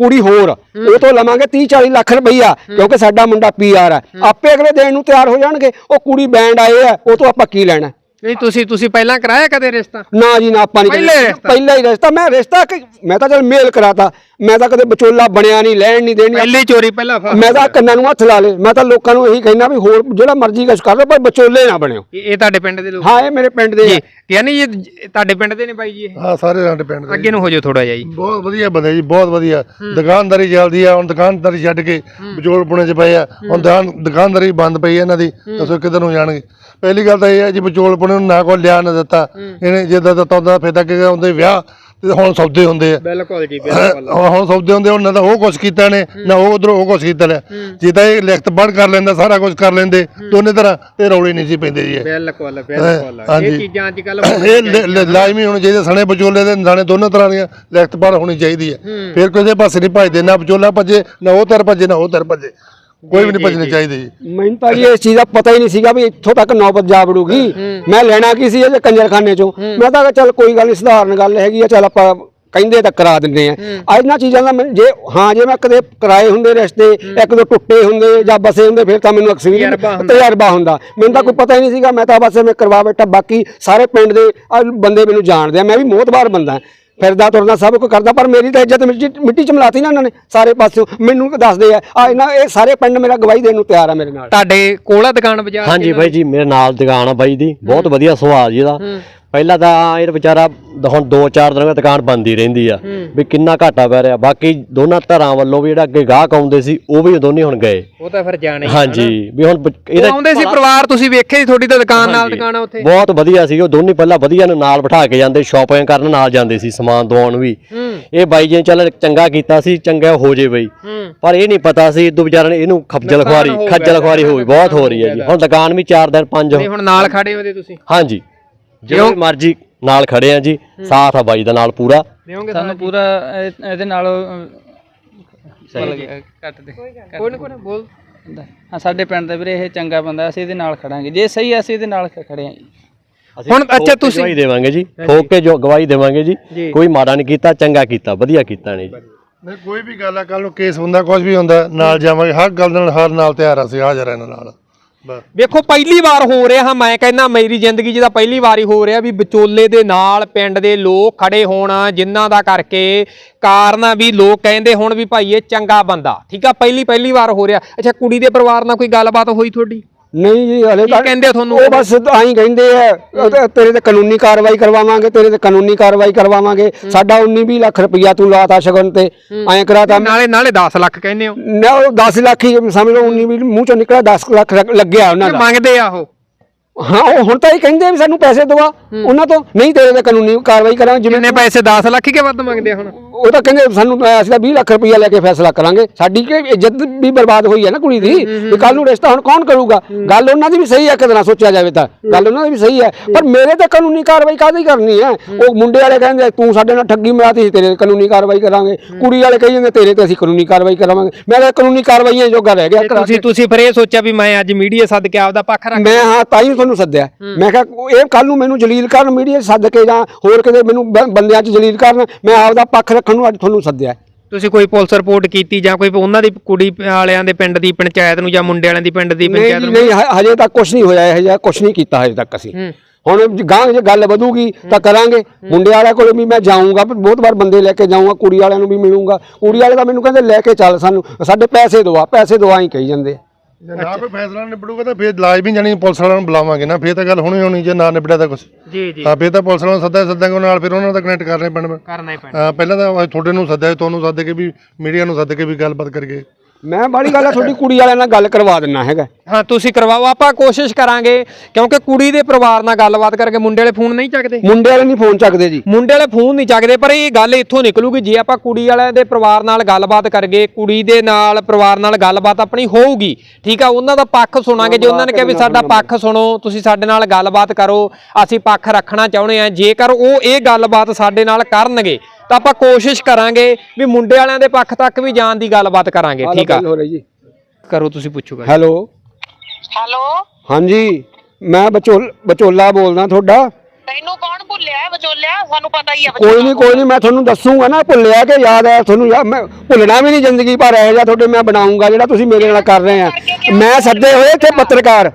ਕੁੜੀ ਹੋਰ ਉਹ ਤੋਂ ਲਵਾਂਗੇ 30 40 ਲੱਖ ਰੁਪਈਆ ਕਿਉਂਕਿ ਸਾਡਾ ਮੁੰਡਾ ਪੀਆਰ ਹੈ। ਆਪੇ ਅਗਲੇ ਦੇਣ ਨੂੰ ਤਿਆਰ ਹੋ ਜਾਣਗੇ। ਉਹ ਕੁੜੀ ਬੈਂਡ ਆਏ ਆ ਉਹ ਤੋਂ ਆਪਾਂ ਕੀ ਲੈਣਾ? ਨਹੀਂ ਤੁਸੀਂ ਤੁਸੀਂ ਪਹਿਲਾਂ ਕਰਾਇਆ ਕਦੇ ਰਿਸ਼ਤਾ? ਨਾ ਜੀ ਨਾ ਆਪਾਂ ਨਹੀਂ ਪਹਿਲਾ ਹੀ ਰਿਸ਼ਤਾ? ਪਹਿਲਾ ਹੀ ਰਿਸ਼ਤਾ। ਮੈਂ ਰਿਸ਼ਤਾ ਕਿ- ਮੈਂ ਤਾਂ ਚਲ ਮੇਲ ਕਰਾਤਾ। ਮੈਂ ਤਾਂ ਕਦੇ ਵਿਚੋਲਾ ਬਣਿਆ ਨਹੀਂ ਲੈਣ ਨਹੀਂ ਦੇਣੀ। ਪਹਿਲੀ ਚੋਰੀ ਪਹਿਲਾ ਫਾ ਮੈਂ ਤਾਂ ਕੰਨਾਂ ਨੂੰ ਹੱਥ ਲਾ ਲੇ ਮੈਂ ਤਾਂ ਲੋਕਾਂ ਨੂੰ ਇਹੀ ਕਹਿਣਾ ਵੀ ਹੋਰ ਜਿਹੜਾ ਮਰਜ਼ੀ ਕੁਛ ਕਰ ਲਓ ਪਰ ਵਿਚੋਲੇ ਨਾ ਬਣਿਓ। ਇਹ ਇਹ ਤੁਹਾਡੇ ਪਿੰਡ ਦੇ ਲੋਕ? ਹਾਂ ਇਹ ਮੇਰੇ ਪਿੰਡ ਦੇ ਆ। ਜੀ। ਯਾਨੀ ਇਹ ਜ- ਤੁਹਾਡੇ ਪਿੰਡ ਦੇ ਨੇ ਬਾਈ ਜੀ ਇਹ? ਹਾਂ ਸਾਰੇ ਸਾਡੇ ਪਿੰਡ ਦੇ। ਅੱਗੇ ਨੂੰ ਹੋ ਜਾਓ ਥੋੜਾ ਜਿਹਾ ਜੀ। ਬਹੁਤ ਵਧੀਆ ਬੰਦੇ ਜੀ ਬਹੁਤ ਵਧੀਆ। ਦੁਕਾਨਦਾਰੀ ਚੱਲਦੀ ਆ ਹੁਣ ਦੁਕਾਨਦਾਰੀ ਛੱਡ ਕੇ ਵਿਚੋਲ ਪੁਣੇ ਚ ਪਏ ਆ। ਹੁਣ ਦੁਕਾਨ ਦੁਕਾਨਦਾਰੀ ਬੰਦ ਪਈ ਆ ਇਹਨਾਂ ਦੀ ਦੱਸੋ ਕਿੱਧਰ ਨੂੰ ਜਾਣਗੇ? ਪਹਿਲੀ ਗੱਲ ਤਾਂ ਇਹ ਹੈ ਜੀ ਵਿਚੋਲ ਪੁਣੇ ਨੂੰ ਨਾ ਕੋਈ ਲਿਆ ਨਾ ਦਿੱਤਾ। ਇਹਨੇ ਜਿੱਦਾਂ ਦਿੱਤਾ ਉਹਦਾ ਫਿਰ ਤਾਂ ਕਿ ਉਹਦੇ ਵਿਆਹ ਤੇ ਹੁਣ ਸੌਦੇ ਹੁੰਦੇ ਆ। ਬਿਲਕੁਲ ਜੀ ਹੁਣ ਹੁਣ ਸੌਦੇ ਹੁੰਦੇ ਉਹਨਾਂ ਦਾ ਉਹ ਕੁਛ ਕੀਤਾ ਨੇ ਨਾ ਉਹ ਉਧਰੋਂ ਉਹ ਕੁਛ ਕੀਤਾ ਲਿਆ। ਜੇ ਤਾਂ ਇਹ ਲਿਖਤ ਪੜ੍ਹ ਕਰ ਲੈਂਦਾ ਸਾਰਾ ਕੁਝ ਕਰ ਲੈਂਦੇ ਦੋਨੇ ਤਰ੍ਹਾਂ ਤੇ ਰੌਲੇ ਨਹੀਂ ਸੀ ਪੈਂਦੇ ਜੀ ਬਿਲਕੁਲ ਬਿਲਕੁਲ। ਇਹ ਚੀਜ਼ਾਂ ਅੱਜ ਕੱਲ ਇਹ ਲਾਜ਼ਮੀ ਹੋਣੀ ਚਾਹੀਦੀ ਸਣੇ ਵਿਚੋਲੇ ਦੇ ਸਣੇ ਦੋਨੋਂ ਤਰ੍ਹਾਂ ਦੀਆਂ ਲਿਖਤ ਪੜ੍ਹ ਹੋਣੀ ਚਾਹੀਦੀ ਹੈ। ਫਿਰ ਕਿਸੇ ਪਾਸੇ ਨਹੀਂ ਭੱਜਦੇ ਨਾ ਵਿਚੋਲਾ ਭੱਜੇ ਨਾ ਉਹ ਤਰ ਭੱਜੇ ਨਾ ਉਹ ਤਰ ਭੱਜੇ। ਕੋਈ ਵੀ ਨਹੀਂ ਭੱਜਣੀ ਚਾਹੀਦੀ ਜੀ। ਮੈਨੂੰ ਤਾਂ ਜੀ ਇਸ ਚੀਜ਼ ਦਾ ਪਤਾ ਹੀ ਨਹੀਂ ਸੀਗਾ ਵੀ ਇੱਥੋਂ ਤੱਕ ਨੌਬਤ ਜਾ ਵੜੂਗੀ ਮੈਂ ਲੈਣਾ ਕੀ ਸੀ ਇਹ ਕੰਜਰਖਾਨੇ ਚੋਂ। ਮੈਂ ਤਾਂ ਕਿਹਾ ਚੱਲ ਕੋਈ ਗੱਲ ਨਹੀਂ ਸਧਾਰਨ ਗੱਲ ਹੈਗੀ ਆ ਚੱਲ ਆਪਾਂ ਕਹਿੰਦੇ ਤਾਂ ਕਰਾ ਦਿੰਦੇ ਆ। ਆ ਇਹਨਾਂ ਚੀਜ਼ਾਂ ਦਾ ਜੇ ਹਾਂ ਜੇ ਮੈਂ ਕਦੇ ਕਰਾਏ ਹੁੰਦੇ ਰਿਸ਼ਤੇ ਇੱਕ ਦੋ ਟੁੱਟੇ ਹੁੰਦੇ ਜਾਂ ਬਸੇ ਹੁੰਦੇ ਫਿਰ ਤਾਂ ਮੈਨੂੰ ਹੁੰਦਾ। ਤਜਰਬਾ ਹੁੰਦਾ। ਮੈਨੂੰ ਤਾਂ ਕੋਈ ਪਤਾ ਹੀ ਨਹੀਂ ਸੀਗਾ ਮੈਂ ਤਾਂ ਬਸ ਮੈਂ ਕਰਵਾ ਬੈਠਾ। ਬਾਕੀ ਸਾਰੇ ਪਿੰਡ ਦੇ ਬੰਦੇ ਮੈਨੂੰ ਜਾਣਦੇ ਆ। ਮੈਂ ਵੀ ਮੋਹਤਬਾਰ ਬੰਦਾ। ਫਿਰਦਾ ਤੁਰਦਾ ਸਭ ਕੁਝ ਕਰਦਾ ਪਰ ਮੇਰੀ ਤਾਂ ਇੱਜ਼ਤ ਮਿੱਟੀ ਮਿੱਟੀ ਚ ਮਿਲਾਤੀ ਨਾ ਇਹਨਾਂ ਨੇ ਸਾਰੇ ਪਾਸਿਓਂ। ਮੈਨੂੰ ਦੱਸਦੇ ਆ? ਆ ਇਹਨਾਂ ਇਹ ਸਾਰੇ ਪਿੰਡ ਮੇਰਾ ਗਵਾਹੀ ਦੇਣ ਨੂੰ ਤਿਆਰ ਆ ਮੇਰੇ ਨਾਲ। ਤੁਹਾਡੇ ਕੋਲ ਆ ਦੁਕਾਨ ਬਾਜ਼ਾਰ ਹਾਂਜੀ ਬਾਈ ਜੀ ਮੇਰੇ ਨਾਲ ਦੁਕਾਨ ਆ ਬਾਈ ਦੀ। ਬਹੁਤ ਵਧੀਆ ਸੁਭਾਅ ਜੀ ਇਹਦਾ। ਪਹਿਲਾਂ ਤਾਂ ਇਹ ਵਿਚਾਰਾ ਦ- ਹੁਣ 2-4 ਦਿਨ ਤੋਂ ਦੁਕਾਨ ਬੰਦ ਹੀ ਰਹਿੰਦੀ ਆ। ਵੀ ਕਿੰਨਾ ਘਾਟਾ ਪੈ ਰਿਹਾ। ਬਾਕੀ ਦੋਨਾਂ ਧਰਾਂ ਵੱਲੋਂ ਵੀ ਜਿਹੜਾ ਅੱਗੇ ਗਾਹਕ ਆਉਂਦੇ ਸੀ ਉਹ ਵੀ ਦੋਨੇ ਹੁਣ ਗਏ। ਉਹ ਤਾਂ ਫਿਰ ਜਾਣੇ ਹੀ ਹਾਂਜੀ। ਵੀ ਹੁਣ ਉਹ ਆਉਂਦੇ ਸੀ ਪਰਿਵਾਰ ਤੁਸੀਂ ਵੇਖੇ ਸੀ ਤੁਹਾਡੀ ਤਾਂ ਦੁਕਾਨ ਨਾਲ ਦੁਕਾਨ ਆ ਉੱਥੇ? ਬਹੁਤ ਵਧੀਆ ਸੀ। ਉਹ ਦੋਨੇ ਪਹਿਲਾਂ ਵਧੀਆ ਨੂੰ ਨਾਲ ਬਿਠਾ ਕੇ ਜਾਂਦੇ ਸ਼ਾਪਿੰਗ ਕਰਨ ਨਾਲ ਜਾਂਦੇ ਸੀ ਸਮਾਨ ਦਵਾਉਣ ਵੀ। ਇਹ ਬਾਈ ਜੀ ਨੇ ਚੱਲ ਚੰਗਾ ਕੀਤਾ ਸੀ ਚੰਗਾ ਹੋ ਜੇ ਬਈ। ਪਰ ਇਹ ਨਹੀਂ ਪਤਾ ਸੀ ਇਦੋਂ ਵਿਚਾਰੇ ਨੇ ਇਹਨੂੰ ਖੱਜਲ ਖੁਆਰੀ ਹੋ ਖੱਜਲ ਖੁਆਰੀ ਹੋਈ ਬਹੁਤ ਹੋ ਰਹੀ ਹੈ ਜੀ। ਹੁਣ ਦੁਕਾਨ ਵੀ 4 ਦਿਨ 5 ਨਹੀਂ ਹੁਣ ਨਾਲ ਖੜੇ ਹੋਦੇ ਤੁਸੀਂ। ਹਾਂਜੀ। ਜਦੋਂ ਮਰਜ਼ੀ ਨਾਲ ਖੜੇ ਆ ਜੀ ਸਾਥ ਆ ਬਾਈ ਦਾ ਨਾਲ ਪੂਰਾ। ਦੇਵੋਗੇ ਸਾਨੂੰ ਪੂਰਾ ਇਹ- ਇਹਦੇ ਨਾਲ ਸਹੀ ਕੱਟ ਦੇ ਕੋਈ ਨਾ ਕੋਈ ਨਾ ਬੋਲ। ਹਾਂ ਸਾਡੇ ਪਿੰਡ ਦਾ ਵੀਰੇ ਇਹ ਚੰਗਾ ਬੰਦਾ ਅਸੀਂ ਇਹਦੇ ਨਾਲ ਖੜਾਂਗੇ। ਜੇ ਸਹੀ ਆ, ਅਸੀਂ ਇਹਦੇ ਨਾਲ ਖ- ਖੜੇ ਆਂ ਜੀ। ਅਸੀਂ ਹੁਣ ਅੱਛਾ ਠੋਕ ਕੇ ਤੁਸੀਂ- ਗਵਾਹੀ ਦੇਵਾਂਗੇ ਜੀ ਠੋਕ ਕੇ ਜੋ ਗਵਾਹੀ ਦੇਵਾਂਗੇ ਜੀ ਜੀ। ਕੋਈ ਮਾੜਾ ਨਹੀਂ ਕੀਤਾ ਚੰਗਾ ਕੀਤਾ ਵਧੀਆ ਕੀਤਾ ਨੇ ਜੀ। ਨਹੀਂ ਕੋਈ ਵੀ ਗੱਲ ਆ ਕੱਲ ਨੂੰ ਕੇਸ ਹੁੰਦਾ ਕੁਝ ਵੀ ਹੁੰਦਾ ਨਾਲ ਜਾਵਾਂਗੇ। ਹਰ ਗੱਲ ਨਾਲ ਹਰ ਨਾਲ ਤਿਆਰ ਆ ਅਸੀਂ ਹਾਜ਼ਰ ਆ ਇਹਨਾਂ ਨਾਲ। ਵੇਖੋ, ਪਹਿਲੀ ਵਾਰ ਹੋ ਰਿਹਾ ਮੈਂ ਕਹਿੰਦਾ ਮੇਰੀ ਜ਼ਿੰਦਗੀ 'ਚ ਤਾਂ ਪਹਿਲੀ ਵਾਰ ਹੀ ਹੋ ਰਿਹਾ ਵੀ ਵਿਚੋਲੇ ਦੇ ਨਾਲ ਪਿੰਡ ਦੇ ਲੋਕ ਖੜੇ ਹੋਣ, ਜਿਨ੍ਹਾਂ ਦਾ ਕਰਕੇ ਕਾਰਨ ਆ ਵੀ ਲੋਕ ਕਹਿੰਦੇ ਹੁਣ ਵੀ ਭਾਈ ਇਹ ਚੰਗਾ ਬੰਦਾ। ਠੀਕ ਆ ਪਹਿਲੀ ਪਹਿਲੀ ਵਾਰ ਹੋ ਰਿਹਾ। ਅੱਛਾ, ਕੁੜੀ ਦੇ ਪਰਿਵਾਰ ਨਾਲ ਕੋਈ ਗੱਲਬਾਤ ਹੋਈ ਤੁਹਾਡੀ? ਨਹੀਂ ਜੀ ਹਲੇ ਕੀ ਕਹਿੰਦੇ ਤੁਹਾਨੂੰ? ਉਹ ਬਸ ਆਈ ਕਹਿੰਦੇ ਆ ਤੇਰੇ ਤੇ ਕਾਨੂੰਨੀ ਕਾਰਵਾਈ ਕਰਵਾਵਾਂਗੇ ਤੇਰੇ ਤੇ ਕਾਨੂੰਨੀ ਕਾਰਵਾਈ ਕਰਵਾਵਾਂਗੇ। ਸਾਡਾ 19 20 ਲੱਖ ਰੁਪਈਆ ਤੂੰ ਲਾਤਾ ਸ਼ਗਨ ਤੇ। ਐਂ ਕਰਾਤਾ ਨਾਲੇ ਨਾਲੇ 10 ਲੱਖ ਕਹਿੰਦੇ ਹੋ। ਨਾ ਉਹ 10 ਲੱਖ ਹੀ ਸਮਝ ਲਓ 19 20 ਮੂੰਹ ਚੋਂ ਨਿਕਲਿਆ 10 ਲੱਖ ਲੱਗ- ਲੱਗਿਆ ਉਹਨਾਂ ਦਾ। ਮੰਗਦੇ ਆ ਉਹ। ਹਾਂ ਉਹ ਹੁਣ ਤਾਂ ਇਹ ਕਹਿੰਦੇ ਵੀ ਸਾਨੂੰ ਪੈਸੇ ਦਵਾ। ਉਹਨਾਂ ਤੋਂ ਨਹੀਂ ਤੇਰੇ ਤੇ ਕਾਨੂੰਨੀ ਕਾਰਵਾਈ ਕਰਾਂਗੇ ਜਿਵੇਂ ਕਿੰਨੇ ਪੈਸੇ 10 ਲੱਖ ਹੀ ਕੇ ਵੱਧ ਮੰਗਦੇ ਆ ਹੁਣ? ਉਹ ਤਾਂ ਕਹਿੰਦੇ ਸਾਨੂੰ ਅਹ ਅਸੀਂ ਤਾਂ 20 ਲੱਖ ਰੁਪਈਆ ਲੈ ਕੇ ਫੈਸਲਾ ਕਰਾਂਗੇ। ਸਾਡੀ ਕਿ ਇੱਜ਼ਤ ਵੀ ਬਰਬਾਦ ਹੋਈ ਹੈ ਨਾ ਕੁੜੀ ਦੀ ਵੀ ਕੱਲ ਨੂੰ ਰਿਸ਼ਤਾ ਹੁਣ ਕੌਣ ਕਰੂਗਾ? ਗੱਲ ਉਹਨਾਂ ਦੀ ਵੀ ਸਹੀ ਹੈ ਕਿਤੇ ਨਾ ਸੋਚਿਆ ਜਾਵੇ ਤਾਂ। ਗੱਲ ਉਹਨਾਂ ਦੀ ਵੀ ਸਹੀ ਹੈ। ਪਰ ਮੇਰੇ ਤੇ ਕਾਨੂੰਨੀ ਕਾਰਵਾਈ ਕਾਹਦੀ ਕਰਨੀ ਹੈ? ਉਹ ਮੁੰਡੇ ਵਾਲੇ ਕਹਿੰਦੇ ਤੂੰ ਸਾਡੇ ਨਾਲ ਠੱਗੀ ਮਰਾਤੀ ਸੀ ਤੇਰੇ ਕਾਨੂੰਨੀ ਕਾਰਵਾਈ ਕਰਾਂਗੇ। ਕੁੜੀ ਵਾਲੇ ਕਹੀ ਜਾਂਦੇ ਤੇਰੇ ਤੇ ਅਸੀਂ ਕਾਨੂੰਨੀ ਕਾਰਵਾਈ ਕਰਾਵਾਂਗੇ। ਮੈਂ ਤਾਂ ਕਾਨੂੰਨੀ ਕਾਰਵਾਈਆਂ ਜੋਗਾ ਰਹਿ ਗਿਆ। ਤੁਸੀਂ ਤੁਸੀਂ ਫਿਰ ਇਹ ਸੋਚਿਆ ਵੀ ਮੈਂ ਅੱਜ ਮੀਡੀਆ ਸੱਦ ਕੇ ਆਪਦਾ ਪੱਖ ਰੱਖ ਮੈਂ ਹਾਂ ਤਾਂ ਹੀ ਤੁਹਾਨੂੰ ਸੱਦਿਆ। ਮੈਂ ਕਿਹਾ ਉਹ ਇਹ ਕੱਲ ਨੂੰ ਮੈਨੂੰ ਜਲੀਲ ਕਰਨ ਮੀਡੀਆ ਸੱਦ ਕੇ ਜਾਂ ਹੋਰ ਕਿਤੇ ਮੈਨੂੰ ਬ- ਬੰਦਿਆਂ 'ਚ ਜਲੀਲ ਕਰਨ ਮੈਂ ਆਪਦਾ ਪੱਖ ਰੱਖਣ ਨੂੰ ਅੱਜ ਤੁਹਾਨੂੰ ਸੱਦਿਆ। ਤੁਸੀਂ ਕੋਈ ਪੁਲਿਸ ਰਿਪੋਰਟ ਕੀਤੀ ਜਾਂ ਕੋਈ ਉਹਨਾਂ ਦੀ ਕੁੜੀ ਵਾਲਿਆਂ ਦੇ ਪਿੰਡ ਦੀ ਪੰਚਾਇਤ ਨੂੰ ਜਾਂ ਮੁੰਡੇ ਵਾਲਿਆਂ ਦੀ ਪਿੰਡ ਦੀ ਨਹੀਂ ਪੰਚਾਇਤ ਜੀ, ਨੂੰ? ਨਹੀਂ ਹ- ਹਜੇ ਤੱਕ ਕੁਝ ਨਹੀਂ ਹੋਇਆ ਇਹ ਜਿਹਾ ਕੁਝ ਨਹੀਂ ਕੀਤਾ ਹਜੇ ਤੱਕ ਅਸੀਂ। ਹੂੰ। ਹੁਣ ਗਾਂ ਜੇ ਗੱਲ ਵਧੂਗੀ ਤਾਂ ਕਰਾਂਗੇ। ਮੁੰਡੇ ਵਾਲਿਆਂ ਕੋਲ ਵੀ ਮੈਂ ਜਾਊਂਗਾ ਬਹੁਤ ਵਾਰ ਬੰਦੇ ਲੈ ਕੇ ਜਾਊਂਗਾ ਕੁੜੀ ਵਾਲਿਆਂ ਨੂੰ ਵੀ ਮਿਲੂੰਗਾ। ਕੁੜੀ ਵਾਲੇ ਤਾਂ ਮੈਨੂੰ ਕਹਿੰਦੇ ਲੈ ਕੇ ਚੱਲ ਸਾਨੂੰ ਸਾਡੇ ਪੈਸੇ ਦਵਾ ਪੈਸੇ ਦਵਾ ਹੀ ਕਹੀ ਜਾਂਦੇ ਆ। ਜੇ ਨਾ ਕੋਈ ਫੈਸਲਾ ਨਿਬੜੂਗਾ ਤਾਂ ਫੇਰ ਲਾਜ ਵੀ ਜਾਣੀ ਪੁਲਿਸ ਵਾਲਿਆਂ ਨੂੰ ਬੁਲਾਵਾਂਗੇ ਨਾ ਫੇਰ ਤਾਂ ਗੱਲ ਹੋਣੀ ਹੋਣੀ ਜੇ ਨਾ ਨਿਬੜਿਆ ਤਾਂ ਕੁਝ ਜੀ ਜੀ। ਹਾਂ ਫੇਰ ਤਾਂ ਪੁਲਿਸ ਵਾਲਿਆਂ ਨੂੰ ਸੱਦਾ ਸੱਦਾਂਗੇ ਉਹਨਾਂ ਨਾਲ ਫਿਰ ਉਹਨਾਂ ਦਾ ਕਨੈਕਟ ਕਰਨੇ ਪੈਣਾ ਕਰਨਾ ਹੀ ਪੈਣਾ। ਹਾਂ ਪਹਿਲਾਂ ਤਾਂ ਤੁਹਾਡੇ ਨੂੰ ਸੱਦਿਆ ਤੁਹਾਨੂੰ ਸੱਦ ਕੇ ਵੀ ਮੀਡੀਆ ਨੂੰ ਸੱਦ ਕੇ ਵੀ ਗੱਲਬਾਤ ਕਰੀਏ। ਮੈਂ ਬਾੜੀ ਗੱਲ ਆ ਤੁਹਾਡੀ ਕੁੜੀ ਵਾਲਿਆਂ ਨਾਲ ਗੱਲ ਕਰਵਾ ਦਿੰਨਾ ਹੈਗਾ। ਹਾਂ ਤੁਸੀਂ ਕਰਵਾਓ ਆਪਾਂ ਕੋਸ਼ਿਸ਼ ਕਰਾਂਗੇ ਕਿਉਂਕਿ ਕੁੜੀ ਦੇ ਪਰਿਵਾਰ ਨਾਲ ਗੱਲਬਾਤ ਕਰਕੇ ਮੁੰਡੇ ਵਾਲੇ ਫੋਨ ਨਹੀਂ ਚੱਕਦੇ। ਮੁੰਡੇ ਵਾਲੇ ਨਹੀਂ ਫੋਨ ਚੱਕਦੇ ਜੀ। ਮੁੰਡੇ ਵਾਲੇ ਫੋਨ ਨਹੀਂ ਚੱਕਦੇ ਪਰ ਇਹ ਗੱਲ ਇੱਥੋਂ ਨਿਕਲੂਗੀ ਜੇ ਆਪਾਂ ਕੁੜੀ ਵਾਲਿਆਂ ਦੇ ਪਰਿਵਾਰ ਨਾਲ ਗੱਲਬਾਤ ਕਰਗੇ ਕੁੜੀ ਦੇ ਨਾਲ ਪਰਿਵਾਰ ਨਾਲ ਗੱਲਬਾਤ ਆਪਣੀ ਹੋਊਗੀ ਠੀਕ ਆ ਉਹਨਾਂ ਦਾ ਪੱਖ ਸੁਣਾਂਗੇ ਜੇ ਉਹਨਾਂ ਨੇ ਕਿਹਾ ਵੀ ਸਾਡਾ ਪੱਖ ਸੁਣੋ ਤੁਸੀਂ ਸਾਡੇ ਨਾਲ ਗੱਲਬਾਤ ਕਰੋ ਅਸੀਂ ਪੱਖ ਰੱਖਣਾ ਚਾਹੁੰਦੇ ਆ ਜੇਕਰ ਉਹ ਇਹ ਗੱਲਬਾਤ ਸਾਡੇ ਨਾਲ ਕਰਨਗੇ ਤਾਂ ਆਪਾਂ ਕੋਸ਼ਿਸ਼ ਕਰਾਂਗੇ ਵੀ ਮੁੰਡੇ ਵਾਲਿਆਂ ਦੇ ਪੱਖ ਤੱਕ ਵੀ ਜਾਣ ਦੀ ਗੱਲਬਾਤ ਕਰਾਂਗੇ ਠੀਕ ਆ? ਗੱਲ ਹੋ ਰਹੀ ਜੀ। ਕਰੋ ਤੁਸੀਂ ਪੁੱਛੋ ਗੱਲ। ਹੈਲੋ। ਹੈਲੋ। ਹਾਂਜੀ ਮੈਂ ਬਚੋਲ ਬਚੋਲਾ ਬੋਲਦਾ ਤੁਹਾਡਾ। ਤੈਨੂੰ ਕੌਣ ਭੁੱਲਿਆ ਹੈ ਵਿਚੋਲਿਆ? ਸਾਨੂੰ ਪਤਾ ਹੀ ਆ ਕੋਈ ਨਹੀਂ ਕੋਈ ਨਹੀਂ ਮੈਂ ਤੁਹਾਨੂੰ ਦੱਸੂਗਾ ਨਾ ਭੁੱਲਿਆ ਕਿ ਯਾਦ ਹੈ ਤੁਹਾਨੂੰ ਯਾ- ਮੈਂ ਭੁੱਲਣਾ ਵੀ ਨਹੀਂ ਜ਼ਿੰਦਗੀ ਪਰ ਇਹੋ ਜਿਹਾ ਤੁਹਾਡੇ ਮੈਂ ਬਣਾਉਂਗਾ ਜਿਹੜਾ ਤੁਸੀਂ ਮੇਰੇ ਨਾਲ ਕਰ ਰਹੇ ਆ। ਮੈਂ ਸੱਦੇ ਹੋਏ ਇੱਥੇ ਪੱਤਰਕਾਰ।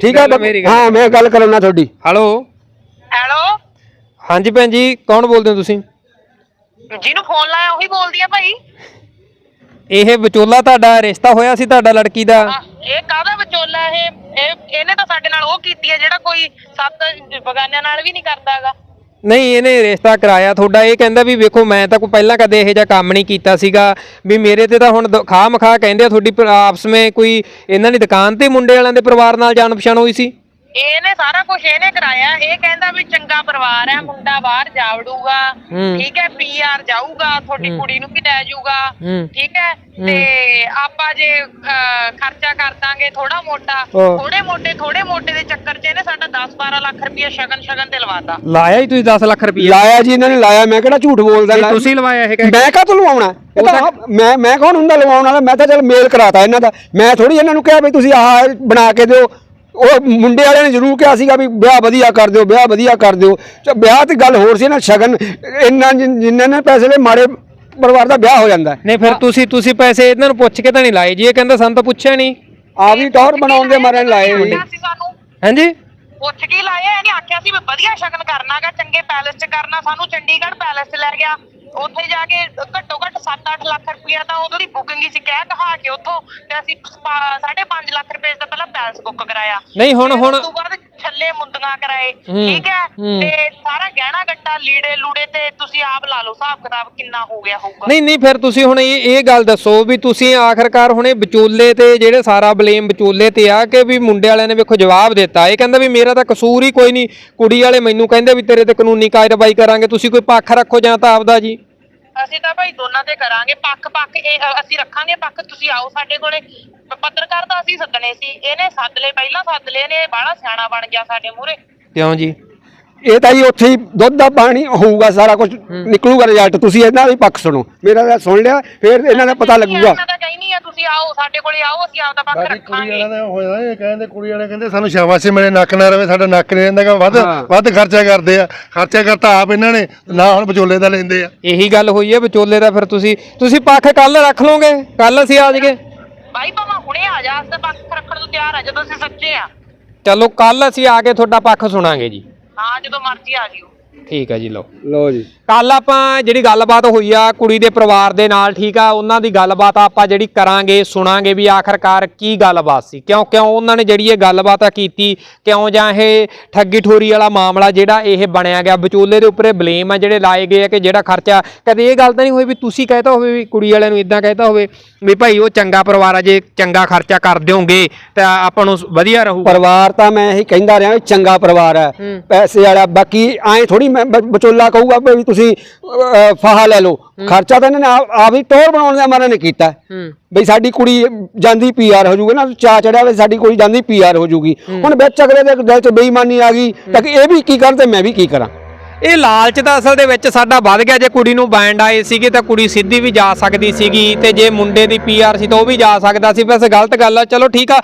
ਠੀਕ ਹੈ ਗੱਲ। ਹਾਂ ਮੈਂ ਗੱਲ ਕਰਨਾ ਤੁਹਾਡੀ। ਹੈਲੋ। ਹੈਲੋ। ਹਾਂਜੀ ਭੈਣ ਜੀ ਕੌਣ ਬੋਲਦੇ ਹੋ ਤੁਸੀਂ? ਜਿਹਨੂੰ ਫੋਨ ਲਾਇਆ ਉਹੀ ਬੋਲਦੀ ਆ ਭਾਈ। ਇਹ ਵਿਚੋਲਾ ਤੁਹਾਡਾ ਰਿਸ਼ਤਾ ਹੋਇਆ ਸੀ ਤੁਹਾਡਾ ਲੜਕੀ ਦਾ? ਇਹ ਕਾਹਦਾ ਵਿਚੋਲਾ ਇਹ? ਇਹ ਇਹਨੇ ਤਾਂ ਸਾਡੇ ਨਾਲ ਉਹ ਕੀਤੀ ਹੈ ਜਿਹੜਾ ਕੋਈ ਸੱਤ ਬਗਾਨਿਆਂ ਨਾਲ ਵੀ ਨਹੀਂ ਕਰਦਾਗਾ ਨਹੀਂ ਇਹਨੇ ਰਿਸ਼ਤਾ ਕਰਾਇਆ ਤੁਹਾਡਾ। ਇਹ ਕਹਿੰਦਾ ਵੀ ਵੇਖੋ ਮੈਂ ਤਾਂ ਕੋਈ ਪਹਿਲਾਂ ਕਦੇ ਇਹੋ ਜਿਹਾ ਕੰਮ ਨਹੀਂ ਕੀਤਾ ਸੀਗਾ। ਵੀ ਮੇਰੇ ਤੇ ਤਾਂ ਹੁਣ ਦ- ਕਹਿੰਦੇ ਆ ਤੁਹਾਡੀ ਪ- ਆਪਸ ਵਿੱਚ ਕੋਈ ਇਹਨਾਂ ਦੀ ਦੁਕਾਨ ਤੇ ਮੁੰਡੇ ਵਾਲਿਆਂ ਦੇ ਪਰਿਵਾਰ ਨਾਲ ਜਾਣ ਪਛਾਣ ਹੋਈ ਸੀ? ਇਹਨੇ ਸਾਰਾ ਕੁਝ ਇਹਨੇ ਕਰਾਇਆ। ਇਹ ਕਹਿੰਦਾ ਵੀ ਚੰਗਾ ਪਰਿਵਾਰ ਹੈ ਮੁੰਡਾ ਬਾਹਰ ਜਾਵੜੂਗਾ ਹੂੰ। ਠੀਕ ਹੈ ਪੀਆਰ ਜਾਊਗਾ ਤੁਹਾਡੀ ਕੁੜੀ ਨੂੰ ਵੀ ਲੈ ਜਾਊਗਾ ਹੂੰ। ਠੀਕ ਹੈ ਤੇ ਆਪਾਂ ਜੇ ਅਹ, ਖਰਚਾ ਕਰ ਦਾਂਗੇ ਥੋੜਾ ਮੋਟਾ ਹਾਂ। ਥੋੜੇ ਮੋਟੇ ਥੋੜੇ ਮੋਟੇ ਦੇ ਚੱਕਰ 'ਚ ਇਹਨੇ ਸਾਡਾ 10 12 ਲੱਖ ਰੁਪਏ ਸ਼ਗਨ ਸ਼ਗਨ ਤੇ ਲਵਾਤਾ। ਲਾਇਆ ਹੀ ਤੁਸੀਂ 10 ਲੱਖ ਰੁਪਏ ਲਾਇਆ ਜੀ ਇਹਨਾਂ ਨੇ ਲਾਇਆ। ਮੈਂ ਕਿਹੜਾ ਝੂਠ ਬੋਲਦਾ? ਲਾਇਆ। ਤੁਸੀਂ ਲਵਾਇਆ ਇਹ ਕਹਿ ਮੈਂ ਕਾਹ ਤੋਂ ਲਵਾਉਣਾ? ਇਹ ਤਾਂ ਆਪ- ਮੈਂ ਮੈਂ ਕੌਣ ਹੁੰਦਾ ਲਵਾਉਣ ਵਾਲਾ? ਮੈਂ ਤਾਂ ਚਲ ਮੇਲ ਕਰਾਤਾ ਇਹਨਾਂ ਦਾ। ਮੈਂ ਥੋੜੀ ਇਹਨਾਂ ਨੂੰ ਕਿਹਾ ਵੀ ਤੁਸੀਂ ਆਹ ਬਣਾ ਕੇ ਦਿਓ। ਉਹ ਮੁੰਡੇ ਵਾਲਿਆਂ ਨੇ ਜ਼ਰੂਰ ਕਿਹਾ ਸੀਗਾ ਵੀ ਵਿਆਹ ਵਧੀਆ ਕਰ ਦਿਓ ਵਿਆਹ ਵਧੀਆ ਕਰ ਦਿਓ। ਚ- ਵਿਆਹ ਤੇ ਗੱਲ ਹੋਰ ਸੀ ਨਾ ਸ਼ਗਨ ਇੰਨਾ ਜਿ- ਜਿੰਨੇ ਨੇ ਪੈਸੇ ਲੈ ਮਾੜੇ ਪਰਿਵਾਰ ਦਾ ਵਿਆਹ ਹੋ ਜਾਂਦਾ। ਨਹੀਂ ਫਿਰ ਤੁਸੀਂ ਤੁਸੀਂ ਪੈਸੇ ਇਹਨਾਂ ਨੂੰ ਪੁੱਛ ਕੇ ਤਾਂ ਨਹੀਂ ਲਾਏ ਜੀ ਇਹ ਕਹਿੰਦਾ ਸਾਨੂੰ ਤਾਂ ਪੁੱਛਿਆ ਨਹੀਂ। ਆ ਵੀ ਟੌਰ ਬਣਾਉਣ ਦੇ ਮਾਰੇ ਲਾਏ ਸਾਨੂੰ। ਹਾਂਜੀ? ਪੁੱਛ ਕੇ ਲਾਇਆ ਇਹਨੇ ਆਖਿਆ ਸੀ ਵੀ ਵਧੀਆ ਸ਼ਗਨ ਕਰਨਾਗਾ ਚੰਗੇ ਪੈਲੇਸ 'ਚ ਕਰਨਾ ਸਾਨੂੰ ਚੰਡੀਗੜ੍ਹ ਪੈਲੇਸ 'ਚ ਲੈ ਗਿਆ। ਉੱਥੇ ਜਾ ਕੇ ਘੱਟੋ ਘੱਟ 7-8 ਲੱਖ ਰੁਪਇਆ ਤਾਂ ਉਦੋਂ ਦੀ ਬੁਕਿੰਗ ਹੀ ਸੀ। ਕਹਿ ਕਹਾ ਕੇ ਉੱਥੋਂ ਤੇ ਅਸੀਂ 5.5 ਲੱਖ ਰੁਪਏ ਦਾ ਪਹਿਲਾਂ ਪੈਲਸ ਬੁੱਕ ਕਰਾਇਆ। ਨਹੀਂ ਹੁਣ ਹੁਣ ਉਸ ਤੋਂ ਬਾਅਦ ਛੱਲੇ ਮੁੰਦਗਾ ਕਰਾਏ। ਠੀਕ ਹੈ? ਹੂੰ। ਤੇ ਸਾਰਾ ਗਹਿਣਾ ਗੱਟਾ ਲੀੜੇ ਲੂੜੇ ਤੇ ਤੁਸੀਂ ਆਪ ਲਾ ਲਓ ਹਿਸਾਬ ਕਿਤਾਬ ਕਿੰਨਾ ਹੋ ਗਿਆ ਹੋਊਗਾ। ਨਹੀਂ ਨਹੀਂ ਫਿਰ ਤੁਸੀਂ ਹੁਣ ਇਹ ਇਹ ਗੱਲ ਦੱਸੋ ਵੀ ਤੁਸੀਂ ਆਖਰਕਾਰ ਹੁਣੇ ਵਿਚੋਲੇ ਤੇ ਜਿਹੜੇ ਸਾਰਾ ਬਲੇਮ ਵਿਚੋਲੇ ਤੇ ਆ ਕਿ ਵੀ ਮੁੰਡੇ ਵਾਲਿਆਂ ਨੇ ਵੇਖੋ ਜਵਾਬ ਦਿੱਤਾ। ਇਹ ਕਹਿੰਦਾ ਵੀ ਮੇਰਾ ਤਾਂ ਕਸੂਰ ਹੀ ਕੋਈ ਨਹੀਂ। ਕੁੜੀ ਵਾਲੇ ਮੈਨੂੰ ਕਹਿੰਦੇ ਵੀ ਤੇਰੇ ਤੇ ਕਾਨੂੰਨੀ ਕਾਰਵਾਈ ਕਰਾਂਗੇ ਤੁਸੀਂ ਕੋਈ ਪੱਖ ਰੱਖੋ ਜਾਂ ਤਾਂ ਆਪਦਾ ਜੀ। ਅਸੀਂ ਤਾਂ ਭਾਈ ਦੋਨਾਂ ਤੇ ਕਰਾਂਗੇ ਪੱਖ ਪੱਖ ਇਹ ਅ, ਅਸੀਂ ਰੱਖਾਂਗੇ ਪੱਖ ਤੁਸੀਂ ਆਓ ਸਾਡੇ ਕੋਲੇ। ਪ- ਪੱਤਰਕਾਰ ਤਾਂ ਅਸੀਂ ਸੱਦਣੇ ਸੀ ਇਹਨੇ ਸੱਦ ਲਏ ਪਹਿਲਾਂ ਸੱਦ ਲਏ ਨੇ ਬਾਹਲਾ ਸਿਆਣਾ ਬਣ ਗਿਆ ਸਾਡੇ ਮੂਹਰੇ। ਕਿਉਂ ਜੀ? ਇਹ ਤਾਂ ਜੀ ਉੱਥੇ ਹੀ ਦੁੱਧ ਦਾ ਪਾਣੀ ਹੋਊਗਾ ਸਾਰਾ ਕੁਝ ਨਿਕਲੂਗਾ ਰਿਜ਼ਲਟ ਤੁਸੀਂ ਇਹਨਾਂ ਦਾ ਵੀ ਪੱਖ ਸੁਣੋ। ਮੇਰਾ ਤਾਂ ਸੁਣ ਲਿਆ ਫਿਰ ਇਹਨਾਂ ਦਾ ਪਤਾ ਲੱਗੂਗਾ। ਆ ਤੁਸੀਂ ਆਓ ਸਾਡੇ ਕੋਲੇ ਆਓ ਅਸੀਂ ਆਪਦਾ ਪੱਕ ਬਾਕੀ ਕੁੜੀ ਰੱਖਾਂਗੇ। ਵਾਲਿਆਂ ਦਾ ਹੋਇਆ ਇਹ ਕਹਿੰਦੇ ਕੁੜੀ ਵਾਲੇ ਕਹਿੰਦੇ ਸਾਨੂੰ ਸ਼ਾਬਾਸ਼ੀ ਮਿਲੇ ਨੱਕ ਨਾ ਰਵੇ ਸਾਡਾ ਨੱਕ ਨਹੀਂ ਰਹਿੰਦਾ ਗਾ, ਵੱਧ ਹਾਂ। ਵੱਧ ਖਰਚਾ ਕਰਦੇ ਆ। ਖਰਚਾ ਕਰਤਾ ਆਪ ਇਹਨਾਂ ਨੇ ਨਾ ਹੁਣ ਵਿਚੋਲੇ ਦਾ ਲੈਂਦੇ ਆ। ਇਹੀ ਗੱਲ ਹੋਈ ਹੈ ਵਿਚੋਲੇ ਦਾ ਫਿਰ ਤੁਸੀਂ ਤੁਸੀਂ ਪੱਖ ਕੱਲ ਰੱਖ ਲਓਗੇ? ਕੱਲ ਅਸੀਂ ਆ ਜਾਈਏ। ਭਾਈ ਭਾਵੇਂ ਹੁਣੇ ਆ ਜਾ ਅਸੀਂ ਪੱਕ ਰੱਖਣ ਨੂੰ ਤਿਆਰ ਆ ਜਦੋਂ ਅਸੀਂ ਸੱਚੇ ਆ। ਚਲੋ ਕੱਲ ਅਸੀਂ ਆ ਕੇ ਤੁਹਾਡਾ ਪੱਖ ਸੁਣਾਂਗੇ ਜੀ। ਹਾਂ ਜਦੋਂ ਮਰਜ਼ੀ ਆ ਜਿਓ। ਠੀਕ ਹੈ ਜੀ ਲਓ। ਲਓ ਜੀ। ਕੱਲ ਆਪਾਂ ਜਿਹੜੀ ਗੱਲਬਾਤ ਹੋਈ ਆ ਕੁੜੀ ਦੇ ਪਰਿਵਾਰ ਦੇ ਨਾਲ ਠੀਕ ਆ ਉਹਨਾਂ ਦੀ ਗੱਲਬਾਤ ਆਪਾਂ ਜਿਹੜੀ ਕਰਾਂਗੇ ਸੁਣਾਂਗੇ ਵੀ ਆਖਰਕਾਰ ਕੀ ਗੱਲਬਾਤ ਸੀ। ਕਿਉਂ ਕਿਉਂ ਉਹਨਾਂ ਨੇ ਜਿਹੜੀ ਇਹ ਗੱਲਬਾਤ ਆ ਕੀਤੀ ਕਿਉਂ ਜਾਂ ਇਹ ਠੱਗੀ ਠੋਰੀ ਵਾਲਾ ਮਾਮਲਾ ਜਿਹੜਾ ਇਹ ਬਣਿਆ ਗਿਆ ਵਿਚੋਲੇ ਦੇ ਉੱਪਰ ਬਲੇਮ ਆ ਜਿਹੜੇ ਲਾਏ ਗਏ ਆ ਕਿ ਜਿਹੜਾ ਖਰਚਾ ਕਦੇ ਇਹ ਗੱਲ ਤਾਂ ਨਹੀਂ ਹੋਈ ਵੀ ਤੁਸੀਂ ਕਹਿਤਾ ਹੋਵੇ ਵੀ ਕੁੜੀ ਵਾਲਿਆਂ ਨੂੰ ਇਦਾਂ ਕਹਿਤਾ ਹੋਵੇ ਵੀ ਭਾਈ ਉਹ ਚੰਗਾ ਪਰਿਵਾਰ ਆ ਜੇ ਚੰਗਾ ਖਰਚਾ ਕਰ ਦਿਓਗੇ ਤਾਂ ਆਪਾਂ ਨੂੰ ਵਧੀਆ ਰਹੂਗਾ। ਪਰਿਵਾਰ ਤਾਂ ਮੈਂ ਇਹੀ ਕਹਿੰਦਾ ਰਿਹਾ ਵੀ ਚੰਗਾ ਪਰਿਵਾਰ ਹੈ। ਪੈਸੇ ਵਾਲਾ ਬਾਕੀ ਐਂ ਥੋੜੀ ਮੈਂ ਬ- ਵਿਚੋਲਾ ਕਹੂਗਾ ਵੀ ਤੁਸੀਂ ਅਹ, ਫਾਹਾ ਲੈ ਲਓ। ਖਰਚਾ ਤਾਂ ਇਹਨਾਂ ਨੇ ਆਪ ਆਪ ਹੀ ਟੋਰ ਬਣਾਉਣ ਦਾ ਮਾਰਾ ਨੇ ਕੀਤਾ। ਬਈ ਸਾਡੀ ਕੁੜੀ ਜਾਂਦੀ ਪੀਆਰ ਹੋ ਜੂਗੀ ਨਾ ਚਾ ਚੜਿਆ ਵੀ ਸਾਡੀ ਕੁੜੀ ਜਾਂਦੀ ਪੀਆਰ ਹੋ ਜੂਗੀ। ਹੁਣ ਵਿੱਚ ਅਗਲੇ ਦੇ ਦਿਲ 'ਚ ਬੇਈਮਾਨੀ ਆ ਗਈ ਤਾਂ ਕਿ ਇਹ ਵੀ ਕੀ ਕਰਨ ਤੇ ਮੈਂ ਵੀ ਕੀ ਕਰਾਂ? ਇਹ ਲਾਲਚ ਤਾਂ ਅਸਲ ਦੇ ਵਿੱਚ ਸਾਡਾ ਵੱਧ ਗਿਆ। ਜੇ ਕੁੜੀ ਨੂੰ ਬੈਂਡ ਆਏ ਸੀਗੇ ਤਾਂ ਕੁੜੀ ਸਿੱਧੀ ਵੀ ਜਾ ਸਕਦੀ ਸੀਗੀ ਤੇ ਜੇ ਮੁੰਡੇ ਦੀ ਪੀਆਰ ਸੀ ਤਾਂ ਉਹ ਵੀ ਜਾ ਸਕਦਾ ਸੀ। ਵੈਸੇ ਗਲਤ ਗੱਲ ਆ। ਚਲੋ ਠੀਕ ਆ।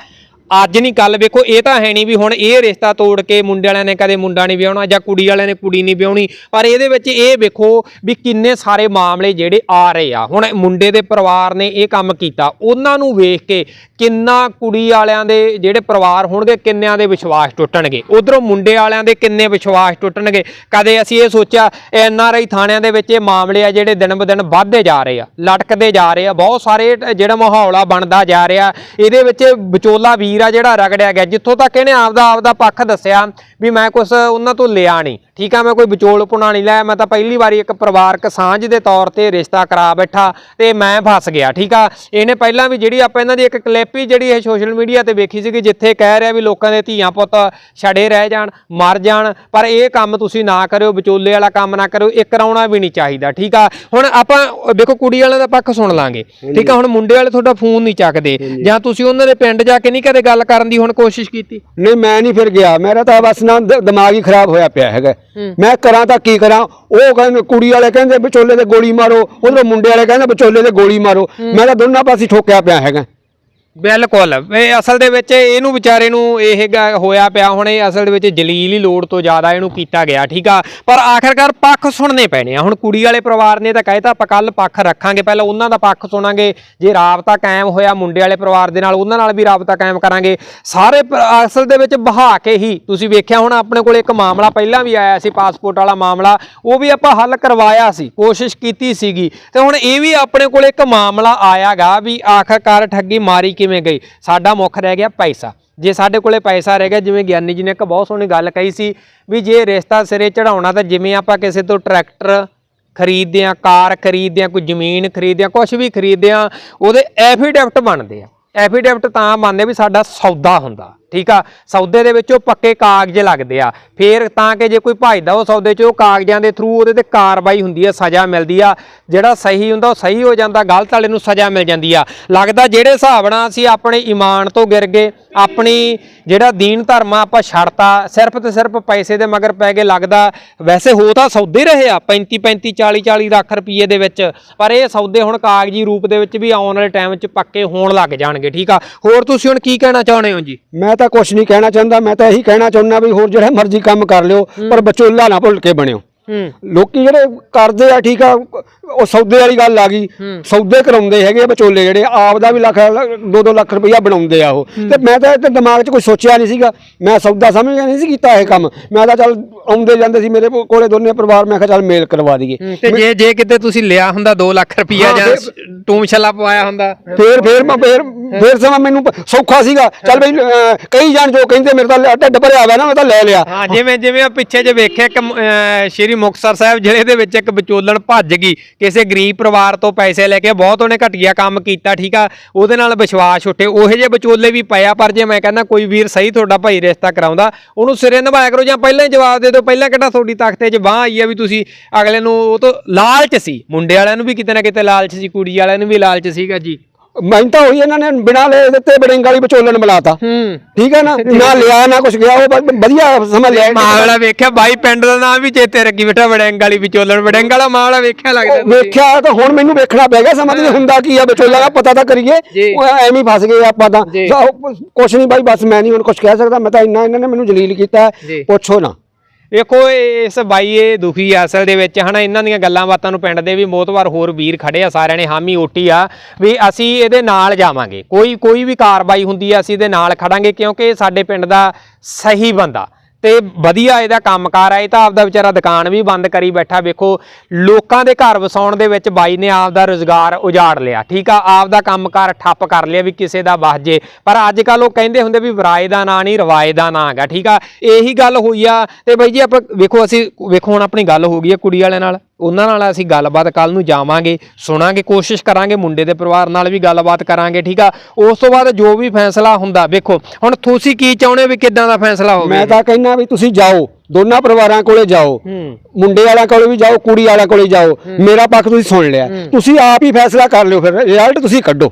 ਅੱਜ ਨਹੀਂ ਕੱਲ ਵੇਖੋ, ਇਹ ਤਾਂ ਹੈ ਨਹੀਂ ਵੀ ਹੁਣ ਇਹ ਰਿਸ਼ਤਾ ਤੋੜ ਕੇ ਮੁੰਡੇ ਵਾਲਿਆਂ ਨੇ ਕਦੇ ਮੁੰਡਾ ਨਹੀਂ ਵਿਆਹਣਾ ਜਾਂ ਕੁੜੀ ਵਾਲਿਆਂ ਨੇ ਕੁੜੀ ਨਹੀਂ ਵਿਆਹਣੀ। ਪਰ ਇਹਦੇ ਵਿੱਚ ਇਹ ਵੇਖੋ ਵੀ ਕਿੰਨੇ ਸਾਰੇ ਮਾਮਲੇ ਜਿਹੜੇ ਆ ਰਹੇ ਆ। ਹੁਣ ਮੁੰਡੇ ਦੇ ਪਰਿਵਾਰ ਨੇ ਇਹ ਕੰਮ ਕੀਤਾ। ਉਹਨਾਂ ਨੂੰ ਵੇਖ ਕੇ ਕਿੰਨਾ ਕੁੜੀ ਵਾਲਿਆਂ ਦੇ ਜਿਹੜੇ ਪਰਿਵਾਰ ਹੋਣਗੇ, ਕਿੰਨਿਆਂ ਦੇ ਵਿਸ਼ਵਾਸ ਟੁੱਟਣਗੇ? ਉਧਰੋਂ ਮੁੰਡੇ ਵਾਲਿਆਂ ਦੇ ਕਿੰਨੇ ਵਿਸ਼ਵਾਸ ਟੁੱਟਣਗੇ? ਕਦੇ ਅਸੀਂ ਇਹ ਸੋਚਿਆ, ਐਨ ਆਰ ਆਈ ਥਾਣਿਆਂ ਦੇ ਵਿੱਚ ਇਹ ਮਾਮਲੇ ਆ ਜਿਹੜੇ ਦਿਨ ਬ ਦਿਨ ਵੱਧਦੇ ਜਾ ਰਹੇ ਆ, ਲਟਕਦੇ ਜਾ ਰਹੇ ਆ, ਬਹੁਤ ਸਾਰੇ ਜਿਹੜਾ ਮਾਹੌਲ ਆ ਬਣਦਾ ਜਾ ਰਿਹਾ। ਇਹਦੇ ਵਿੱਚ ਵਿਚੋਲਾ ਵੀਰ ਆ ਜਿਹੜਾ ਰਗੜਿਆ ਗਿਆ, ਜਿੱਥੋਂ ਤੱਕ ਇਹਨੇ ਆਪਦਾ ਆਪਦਾ ਪੱਖ ਦੱਸਿਆ ਵੀ ਮੈਂ ਕੁਝ ਉਹਨਾਂ ਤੋਂ ਲਿਆ ਨਹੀਂ। ਠੀਕ ਆ ਮੈਂ ਕੋਈ ਵਿਚੋਲ ਪੁਣਾ ਨਹੀਂ ਲਿਆ ਮੈਂ ਤਾਂ ਪਹਿਲੀ ਵਾਰੀ ਇੱਕ ਪਰਿਵਾਰਕ ਸਾਂਝ ਦੇ ਤੌਰ ਤੇ ਰਿਸ਼ਤਾ ਕਰਾ ਬੈਠਾ ਤੇ ਮੈਂ ਫਸ ਗਿਆ ਠੀਕ ਆ। ਇਹਨੇ ਪਹਿਲਾਂ ਵੀ ਜਿਹੜੀ ਆਪਾਂ ਇਹਨਾਂ ਦੀ ਇੱਕ ਕਲਿੱਪ ਹੀ ਜਿਹੜੀ ਇਹ ਸੋਸ਼ਲ ਮੀਡੀਆ ਤੇ ਵੇਖੀ ਸੀ ਕਿ ਜਿੱਥੇ ਕਹਿ ਰਿਹਾ ਵੀ ਲੋਕਾਂ ਦੇ ਧੀਆਂ ਪੁੱਤ ਛੜੇ ਰਹਿ ਜਾਣ ਮਰ ਜਾਣ ਪਰ ਇਹ ਕੰਮ ਤੁਸੀਂ ਨਾ ਕਰਿਓ ਵਿਚੋਲੇ ਵਾਲਾ ਕੰਮ ਨਾ ਕਰਿਓ ਇਹ ਕਰਾਉਣਾ ਵੀ ਨਹੀਂ ਚਾਹੀਦਾ ਠੀਕ ਆ। ਹੁਣ ਆਪਾਂ ਦੇਖੋ ਕੁੜੀ ਵਾਲਿਆਂ ਦਾ ਪੱਖ ਸੁਣ ਲਾਂਗੇ ਠੀਕ ਆ ਹੁਣ ਮੁੰਡੇ ਵਾਲੇ ਤੁਹਾਡਾ ਫੋਨ ਨਹੀਂ ਚੱਕਦੇ ਜਾਂ ਤੁਸੀਂ ਉਹਨਾਂ ਦੇ ਪਿੰਡ ਜਾ ਕੇ ਨਹੀਂ ਕਦੇ ਗੱਲ ਕਰਨ ਦੀ ਹੁਣ ਕੋਸ਼ਿਸ਼ ਕੀਤੀ? ਨਹੀਂ ਮੈਂ ਨਹੀਂ ਫਿਰ ਗਿਆ ਮੇਰਾ ਤਾਂ ਬਸ ਨਾ ਦਿਮਾਗ ਹੀ ਖਰਾਬ ਹੋਇਆ ਪਿਆ ਹੈਗਾ। ਮੈਂ ਕਰਾਂ ਤਾਂ ਕੀ ਕਰਾਂ? ਉਹ ਕਹਿੰਦੇ ਕੁੜੀ ਵਾਲੇ ਕਹਿੰਦੇ ਵਿਚੋਲੇ ਤੇ ਗੋਲੀ ਮਾਰੋ। ਉਧਰੋਂ ਮੁੰਡੇ ਵਾਲੇ ਕਹਿੰਦੇ ਵਿਚੋਲੇ ਤੇ ਗੋਲੀ ਮਾਰੋ। ਮੈਂ ਤਾਂ ਦੋਨਾਂ ਪਾਸੇ ਠੋਕਿਆ ਪਿਆ ਹੈਗਾ। ਬਿਲਕੁਲ। ਇਹ ਅਸਲ ਦੇ ਵਿੱਚ ਇਹਨੂੰ ਵਿਚਾਰੇ ਨੂੰ ਇਹ ਹੋਇਆ ਪਿਆ, ਹੁਣ ਇਹ ਅਸਲ ਦੇ ਵਿੱਚ ਜਲੀਲ ਹੀ ਲੋੜ ਤੋਂ ਜ਼ਿਆਦਾ ਇਹਨੂੰ ਕੀਤਾ ਗਿਆ, ਠੀਕ ਆ? ਪਰ ਆਖਰਕਾਰ ਪੱਖ ਸੁਣਨੇ ਪੈਣੇ ਆ। ਹੁਣ ਕੁੜੀ ਵਾਲੇ ਪਰਿਵਾਰ ਨੇ ਤਾਂ ਕਹਿਤਾ ਆਪਾਂ ਕੱਲ ਪੱਖ ਰੱਖਾਂਗੇ, ਪਹਿਲਾਂ ਉਹਨਾਂ ਦਾ ਪੱਖ ਸੁਣਾਂਗੇ। ਜੇ ਰਾਬਤਾ ਕਾਇਮ ਹੋਇਆ ਮੁੰਡੇ ਵਾਲੇ ਪਰਿਵਾਰ ਦੇ ਨਾਲ, ਉਹਨਾਂ ਨਾਲ ਵੀ ਰਾਬਤਾ ਕਾਇਮ ਕਰਾਂਗੇ। ਸਾਰੇ ਅਸਲ ਦੇ ਵਿੱਚ ਬਹਾ ਕੇ ਹੀ, ਤੁਸੀਂ ਵੇਖਿਆ ਹੁਣ ਆਪਣੇ ਕੋਲ ਇੱਕ ਮਾਮਲਾ ਪਹਿਲਾਂ ਵੀ ਆਇਆ ਸੀ, ਪਾਸਪੋਰਟ ਵਾਲਾ ਮਾਮਲਾ, ਉਹ ਵੀ ਆਪਾਂ ਹੱਲ ਕਰਵਾਇਆ ਸੀ, ਕੋਸ਼ਿਸ਼ ਕੀਤੀ ਸੀਗੀ। ਤੇ ਹੁਣ ਇਹ ਵੀ ਆਪਣੇ ਕੋਲ ਇੱਕ ਮਾਮਲਾ ਆਇਆਗਾ ਵੀ ਆਖਰਕਾਰ ਠੱਗੀ ਮਾਰੀ ਕਿ ਕਿਵੇਂ ਗਈ? ਸਾਡਾ ਮੁੱਖ ਰਹਿ ਗਿਆ ਪੈਸਾ। ਜੇ ਸਾਡੇ ਕੋਲੇ ਪੈਸਾ ਰਹਿ ਗਿਆ, ਜਿਵੇਂ ਗਿਆਨੀ ਜੀ ਨੇ ਇੱਕ ਬਹੁਤ ਸੋਹਣੀ ਗੱਲ ਕਹੀ ਸੀ ਵੀ ਜੇ ਰਿਸ਼ਤਾ ਸਿਰੇ ਚੜਾਉਣਾ ਤਾਂ ਜਿਵੇਂ ਆਪਾਂ ਕਿਸੇ ਤੋਂ ਟਰੈਕਟਰ ਖਰੀਦਦੇ ਆ ਕਾਰ ਖਰੀਦਦੇ ਆ ਕੋਈ ਜ਼ਮੀਨ ਖਰੀਦਦੇ ਆ ਕੁਝ ਵੀ ਖਰੀਦਦੇ ਆ ਉਹਦੇ ਐਫੀਡੈਵਿਟ ਬਣਦੇ ਆ। ਐਫੀਡੈਵਿਟ ਤਾਂ ਮੰਨਦੇ ਵੀ ਸਾਡਾ ਸੌਦਾ ਹੁੰਦਾ। ਠੀਕ ਆ? ਸੌਦੇ ਦੇ ਵਿੱਚ ਉਹ ਪੱਕੇ ਕਾਗਜ਼ ਲੱਗਦੇ ਆ। ਫੇਰ ਤਾਂ ਕਿ ਜੇ ਕੋਈ ਭਜਦਾ ਉਹ ਸੌਦੇ 'ਚ ਉਹ ਕਾਗਜ਼ਾਂ ਦੇ ਥਰੂ ਉਹਦੇ ਤੇ ਕਾਰਵਾਈ ਹੁੰਦੀ ਆ, ਸਜ਼ਾ ਮਿਲਦੀ ਆ। ਜਿਹੜਾ ਸਹੀ ਹੁੰਦਾ ਉਹ ਸਹੀ ਹੋ ਜਾਂਦਾ, ਗਲਤ ਵਾਲੇ ਨੂੰ ਸਜ਼ਾ ਮਿਲ ਜਾਂਦੀ ਆ। ਲੱਗਦਾ ਜਿਹੜੇ ਹਿਸਾਬ ਨਾਲ ਅਸੀਂ ਆਪਣੇ ਈਮਾਨ ਤੋਂ ਗਿਰ ਗਏ, ਆਪਣੀ ਜਿਹੜਾ ਦੀਨ ਧਰਮ ਆ, ਆਪਾਂ ਛੱਡਤਾ, ਸਿਰਫ ਤੇ ਸਿਰਫ ਪੈਸੇ ਦੇ ਮਗਰ ਪੈ ਗਏ, ਲੱਗਦਾ ਵੈਸੇ ਹੋ ਤਾਂ ਸੌਦੇ ਰਹੇ ਆ 35 35 40 40 ਲੱਖ ਰੁਪਏ ਦੇ ਵਿੱਚ। ਪਰ ਇਹ ਸੌਦੇ ਹੁਣ ਕਾਗਜ਼ੀ ਰੂਪ ਦੇ ਵਿੱਚ ਵੀ ਆਉਣ ਵਾਲੇ ਟਾਈਮ 'ਚ ਪੱਕੇ ਹੋਣ ਲੱਗ ਜਾਣਗੇ, ਠੀਕ ਆ? ਹੋਰ ਤੁਸੀਂ ਹੁਣ ਕੀ ਕਹਿਣਾ ਚਾਹੁੰਦੇ ਹੋ ਜੀ? ਮੈਂ ਤਾਂ ਕੁਝ ਨਹੀਂ ਕਹਿਣਾ ਚਾਹੁੰਦਾ ਮੈਂ ਤਾਂ ਇਹੀ ਕਹਿਣਾ ਚਾਹੁੰਦਾ ਵੀ ਹੋਰ ਜਿਹੜਾ ਮਰਜ਼ੀ ਕੰਮ ਕਰ ਲਿਓ ਪਰ ਵਿਚੋਲਾ ਨਾ ਭੁੱਲ ਕੇ ਬਣਿਓ। ਲੋਕੀ ਜਿਹੜੇ ਕਰਦੇ ਆ ਠੀਕ ਆ ਉਹ ਸੌਦੇ ਵਾਲੀ ਗੱਲ ਆ ਗਈ। ਸੌਦੇ ਕਰਾਉਂਦੇ ਹੈਗੇ ਵਿਚੋਲੇ ਜਿਹੜੇ ਆਪ ਦਾ ਵੀ ਲੱਖ 2-2 ਲੱਖ ਰੁਪਈਆ ਬਣਾਉਂਦੇ ਆ ਉਹ। ਤੇ ਮੈਂ ਤਾਂ ਇਹ ਦਿਮਾਗ 'ਚ ਕੋਈ ਸੋਚਿਆ ਨਹੀਂ ਸੀਗਾ। ਮੈਂ ਸੌਦਾ ਸਮਝ ਨਹੀਂ ਸੀ ਕੀਤਾ ਇਹ ਕੰਮ। ਮੈਂ ਤਾਂ ਚੱਲ ਆਉਂਦੇ ਜਾਂਦੇ ਸੀ ਮੇਰੇ ਕੋਲੇ ਦੋਨੇ ਪਰਿਵਾਰ ਮੈਂ ਕਿਹਾ ਚੱਲ ਮੇਲ ਕਰਵਾ ਦਈਏ। ਤੇ ਜੇ ਜੇ ਕਿਤੇ ਤੁਸੀਂ ਲਿਆ ਹੁੰਦਾ 2 ਲੱਖ ਰੁਪਈਆ ਜਾਂ ਟੂਮ ਛੱਲਾ ਪਵਾਇਆ ਹੁੰਦਾ। ਫੇਰ ਫੇਰ ਮੈਂ ਫੇਰ ਫੇਰ ਸਮਾਂ ਮੈਨੂੰ ਸੌਖਾ ਸੀਗਾ। ਚੱਲ ਬਈ ਕਈ ਜਾਣ ਜੋ ਕਹਿੰਦੇ ਮੇਰੇ ਤਾਂ ਢਿੱਡ ਭਰਿਆ ਹੋਇਆ ਨਾ ਮੈਂ ਤਾਂ ਲੈ ਲਿਆ। ਹਾਂ ਜਿਵੇਂ ਜਿਵੇਂ ਪਿੱਛੇ ਜੇ ਵੇਖਿਆ ਸ਼੍ਰੀ ਮੁਕਤਸਰ ਸਾਹਿਬ ਜ਼ਿਲ੍ਹੇ ਦੇ ਵਿੱਚ ਇੱਕ ਵਿਚੋਲਣ ਭੱਜ ਗਈ। ਕਿਸੇ ਗਰੀਬ ਪਰਿਵਾਰ ਤੋਂ ਪੈਸੇ ਲੈ ਕੇ ਬਹੁਤ ਉਹਨੇ ਘਟੀਆ ਕੰਮ ਕੀਤਾ, ਠੀਕ ਆ? ਉਹਦੇ ਨਾਲ ਵਿਸ਼ਵਾਸ ਉੱਠੇ। ਉਹੇ ਜਿਹੇ ਵਿਚੋਲੇ ਵੀ ਪਿਆ ਪਰ ਜੇ ਮੈਂ ਕਹਿੰਦਾ ਕੋਈ ਵੀਰ ਸਹੀ ਤੁਹਾਡਾ ਭਾਈ ਰਿਸ਼ਤਾ ਕਰਾਉਂਦਾ, ਉਹਨੂੰ ਸਿਰੇ ਨਿਭਾਇਆ ਕਰੋ ਜਾਂ ਪਹਿਲਾਂ ਹੀ ਜਵਾਬ ਦੇ ਦਿਓ। ਪਹਿਲਾਂ ਕਿਹੜਾ ਤੁਹਾਡੀ ਤਖਤੇ 'ਚ ਬਾਹ ਆਈ ਆ ਵੀ ਤੁਸੀਂ ਅਗਲੇ ਨੂੰ ਉਹ ਤੋਂ ਲਾਲਚ ਸੀ। ਮੁੰਡੇ ਵਾਲਿਆਂ ਨੂੰ ਵੀ ਕਿਤੇ ਨਾ ਕਿਤੇ ਲਾਲਚ ਸੀ, ਕੁੜੀ ਵਾਲਿਆਂ ਨੂੰ ਵੀ ਲਾਲਚ ਸੀਗਾ ਜੀ। ਮੈਨੂੰ ਤਾਂ ਉਹੀ ਇਹਨਾਂ ਨੇ ਬਿਨਾਂ ਲੈ ਦਿੱਤੇ ਬੜਿੰਗ ਵਾਲੀ ਵਿਚੋਲਣ ਮਿਲਾਤਾ। ਹੂੰ। ਠੀਕ ਹੈ ਨਾ? ਨਾ ਲਿਆ ਨਾ ਕੁਝ ਗਿਆ ਉਹ ਵਧੀਆ ਸਮਝ ਲਿਆ। ਮਾਮਲਾ ਵੇਖਿਆ ਬਾਈ ਪਿੰਡ ਦਾ ਨਾਮ ਵੀ ਚੇਤੇ ਰੱਖੀ ਬੇਟਾ ਵੜੈਂਗ ਵਾਲੀ ਵਿਚੋਲਣ। ਵੜੈਂਗ ਵਾਲਾ ਮਾਮਲਾ ਵੇਖਿਆ ਲੱਗਦਾ ਵੇਖਿਆ ਤਾਂ ਹੁਣ ਮੈਨੂੰ ਵੇਖਣਾ ਪੈ ਗਿਆ ਸਮਝ ਨਹੀਂ ਹੁੰਦਾ ਕੀ ਆ ਵਿਚੋਲਾ ਦਾ ਪਤਾ ਤਾਂ ਕਰੀਏ। ਉਹ ਐਵੇਂ ਹੀ ਫਸ ਗਏ ਆਪਾਂ ਤਾਂ। ਕੁਝ ਨਹੀਂ ਬਾਈ ਬਸ ਮੈਂ ਨਹੀਂ ਹੁਣ ਕੁਝ ਕਹਿ ਸਕਦਾ ਮੈਂ ਤਾਂ ਇੰਨਾ ਇਹਨਾਂ ਨੇ ਮੈਨੂੰ ਜਲੀਲ ਕੀਤਾ। ਪੁੱਛੋ ਨਾ। ਵੇਖੋ ਇਸ ਬਾਈ ਇਹ ਦੁਖੀ ਆ ਅਸਲ ਦੇ ਵਿੱਚ, ਹਨਾ, ਇਹਨਾਂ ਦੀਆਂ ਗੱਲਾਂ ਬਾਤਾਂ ਨੂੰ ਪਿੰਡ ਦੇ ਵੀ ਮੋਤਵਾਰ ਹੋਰ ਵੀਰ ਖੜੇ ਆ, ਸਾਰਿਆਂ ਨੇ ਹਾਮੀ ਓਟੀ ਆ ਵੀ ਅਸੀਂ ਇਹਦੇ ਨਾਲ ਜਾਵਾਂਗੇ। ਕੋਈ ਕੋਈ ਵੀ ਕਾਰਵਾਈ ਹੁੰਦੀ ਆ, ਅਸੀਂ ਇਹਦੇ ਨਾਲ ਖੜਾਂਗੇ ਕਿਉਂਕਿ ਇਹ ਸਾਡੇ ਪਿੰਡ ਦਾ ਸਹੀ ਬੰਦਾ। ਤੇ ਵਧੀਆ ਇਹਦਾ ਕੰਮਕਾਰ ਹੈ ਇਹ ਤਾਂ ਆਪਦਾ ਵਿਚਾਰਾ ਦੁਕਾਨ ਵੀ ਬੰਦ ਕਰੀ ਬੈਠਾ। ਵੇਖੋ, ਲੋਕਾਂ ਦੇ ਘਰ ਵਸਾਉਣ ਦੇ ਵਿੱਚ ਬਾਈ ਨੇ ਆਪਦਾ ਰੋਜ਼ਗਾਰ ਉਜਾੜ ਲਿਆ। ਠੀਕ ਆ, ਆਪਦਾ ਕੰਮਕਾਰ ਠੱਪ ਕਰ ਲਿਆ ਵੀ ਕਿਸੇ ਦਾ ਵਸ ਜੇ। ਪਰ ਅੱਜ ਕੱਲ ਉਹ ਕਹਿੰਦੇ ਹੁੰਦੇ ਵੀ ਵਰਾਏ ਦਾ ਨਾਂ ਨਹੀਂ, ਰਵਾਏ ਦਾ ਨਾਂ ਹੈਗਾ। ਠੀਕ ਆ, ਇਹੀ ਗੱਲ ਹੋਈ ਆ। ਤੇ ਬਾਈ ਜੀ, ਆਪਾਂ ਵੇਖੋ, ਅਸੀਂ ਵੇਖੋ, ਹੁਣ ਆਪਣੀ ਗੱਲ ਹੋ ਗਈ ਆ ਕੁੜੀ ਵਾਲਿਆਂ ਨਾਲ। ਉਹਨਾਂ ਨਾਲ ਅਸੀਂ ਗੱਲਬਾਤ ਕੱਲ ਨੂੰ ਜਾਵਾਂਗੇ ਸੁਣਾਂਗੇ ਕੋਸ਼ਿਸ਼ ਕਰਾਂਗੇ ਮੁੰਡੇ ਦੇ ਪਰਿਵਾਰ ਨਾਲ ਵੀ ਗੱਲਬਾਤ ਕਰਾਂਗੇ ਠੀਕ ਆ? ਉਸ ਤੋਂ ਬਾਅਦ ਜੋ ਵੀ ਫੈਸਲਾ ਹੁੰਦਾ ਵੇਖੋ ਹੁਣ ਤੁਸੀਂ ਕੀ ਚਾਹੁੰਦੇ ਹੋ ਵੀ ਕਿੱਦਾਂ ਦਾ ਫੈਸਲਾ ਹੋਵੇ? ਮੈਂ ਤਾਂ ਕਹਿੰਦਾ ਵੀ ਤੁਸੀਂ ਜਾਓ ਦੋਨਾਂ ਪਰਿਵਾਰਾਂ ਕੋਲੇ ਜਾਓ ਮੁੰਡੇ ਵਾਲਿਆਂ ਕੋਲੇ ਵੀ ਜਾਓ ਕੁੜੀ ਵਾਲਿਆਂ ਕੋਲੇ ਜਾਓ ਮੇਰਾ ਪੱਖ ਤੁਸੀਂ ਸੁਣ ਲਿਆ। ਤੁਸੀਂ ਆਪ ਹੀ ਫੈਸਲਾ ਕਰ ਲਿਓ ਫਿਰ ਰਿਜ਼ਲਟ ਤੁਸੀਂ ਕੱਢੋ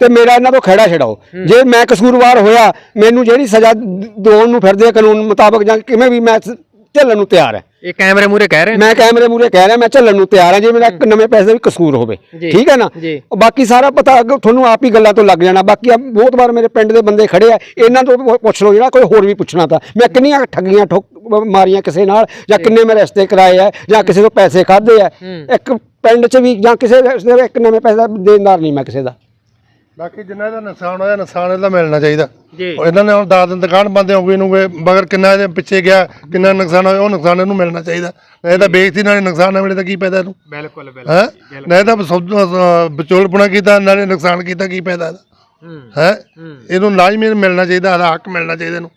ਤੇ ਮੇਰਾ ਇਹਨਾਂ ਤੋਂ ਖਹਿੜਾ ਛਡਾਓ। ਜੇ ਮੈਂ ਕਸੂਰਵਾਰ ਹੋਇਆ ਮੈਨੂੰ ਜਿਹੜੀ ਸਜ਼ਾ ਦ- ਦੇਣ ਨੂੰ ਫਿਰਦੇ ਕਾਨੂੰਨ ਮੁਤਾਬਕ ਜਾਂ ਕਿਵੇਂ ਵੀ ਮੈਂ ਝੱਲਣ ਨੂੰ ਤਿਆਰ ਹੈ ਇਹ ਕੈਮਰੇ ਮੂਰੇ ਕਹਿ ਰਹੇ ਨੇ? ਮੈਂ ਕੈਮਰੇ ਮੂਰੇ ਕਹਿ ਰਿਹਾ ਮੈਂ ਝੱਲਣ ਨੂੰ ਤਿਆਰ ਹਾਂ ਜੇ ਮੇਰਾ ਇੱਕ ਨਵੇਂ ਪੈਸੇ ਦਾ ਵੀ ਕਸੂਰ ਹੋਵੇ। ਜੀ। ਠੀਕ ਹੈ ਨਾ? ਜੀ। ਉਹ ਬਾਕੀ ਸਾਰਾ ਪਤਾ ਅੱਗੇ ਤੁਹਾਨੂੰ ਆਪ ਹੀ ਗੱਲਾਂ ਤੋਂ ਲੱਗ ਜਾਣਾ। ਬਾਕੀ ਆ ਬਹੁਤ ਵਾਰ ਮੇਰੇ ਪਿੰਡ ਦੇ ਬੰਦੇ ਖੜੇ ਆ ਇਹਨਾਂ ਤੋਂ ਪੁ- ਪੁੱਛ ਲਓ ਜਿਹੜਾ ਕੋਈ ਹੋਰ ਵੀ ਪੁੱਛਣਾ ਤਾਂ। ਮੈਂ ਕਿੰਨੀਆਂ ਠੱਗੀਆਂ ਠੋਕ ਮਾਰੀਆਂ ਕਿਸੇ ਨਾਲ ਜਾਂ ਕਿੰਨੇ ਮੈਂ ਰਸਤੇ ਕਰਾਏ ਆ ਜਾਂ ਕਿਸੇ ਤੋਂ ਪੈਸੇ ਖਾਦੇ ਆ। ਇੱਕ ਪਿੰਡ 'ਚ ਵੀ ਜਾਂ ਕਿਸੇ ਰਸਤੇ ਦਾ ਇੱਕ ਨਵੇਂ ਪੈਸੇ ਦਾ ਦੇਣਦਾਰ ਨਹੀਂ ਮੈਂ ਕਿਸੇ ਦਾ। ਬਾਕੀ ਜਿੰਨਾ ਇਹਦਾ ਨੁਕਸਾਨ ਹੋਇਆ ਨੁਕਸਾਨ ਇਹਦਾ ਮਿਲਣਾ ਚਾਹੀਦਾ। ਜੀ। ਇਹਨਾਂ ਨੇ ਹੁਣ 10 ਦਿਨ ਦੁਕਾਨ ਬੰਦ ਹੋਊਗੀ ਨੂੰ ਮਗਰ ਕਿੰਨਾ ਇਹਦੇ ਪਿੱਛੇ ਗਿਆ ਕਿੰਨਾ ਨੁਕਸਾਨ ਹੋਇਆ ਉਹ ਨੁਕਸਾਨ ਇਹਨੂੰ ਮਿਲਣਾ ਚਾਹੀਦਾ। ਇਹ ਤਾਂ ਵੇਚਤੀ ਨਾਲੇ ਨੁਕਸਾਨ ਨਾ ਮਿਲੇ ਤਾਂ ਕੀ ਫਾਇਦਾ ਇਹਨੂੰ? ਬਿਲਕੁਲ ਹੈ? ਨਾ ਤਾਂ ਵਿਚੋਲਪਣਾ ਕੀਤਾ ਨਾਲੇ ਨੁਕਸਾਨ ਕੀਤਾ ਕੀ ਫਾਇਦਾ ਇਹਦਾ? ਹੈ। ਇਹਨੂੰ ਲਾਜ਼ਮੀ ਮਿਲਣਾ ਚਾਹੀਦਾ ਇਹਦਾ ਹੱਕ ਮਿਲਣਾ ਚਾਹੀਦਾ ਇਹਨੂੰ।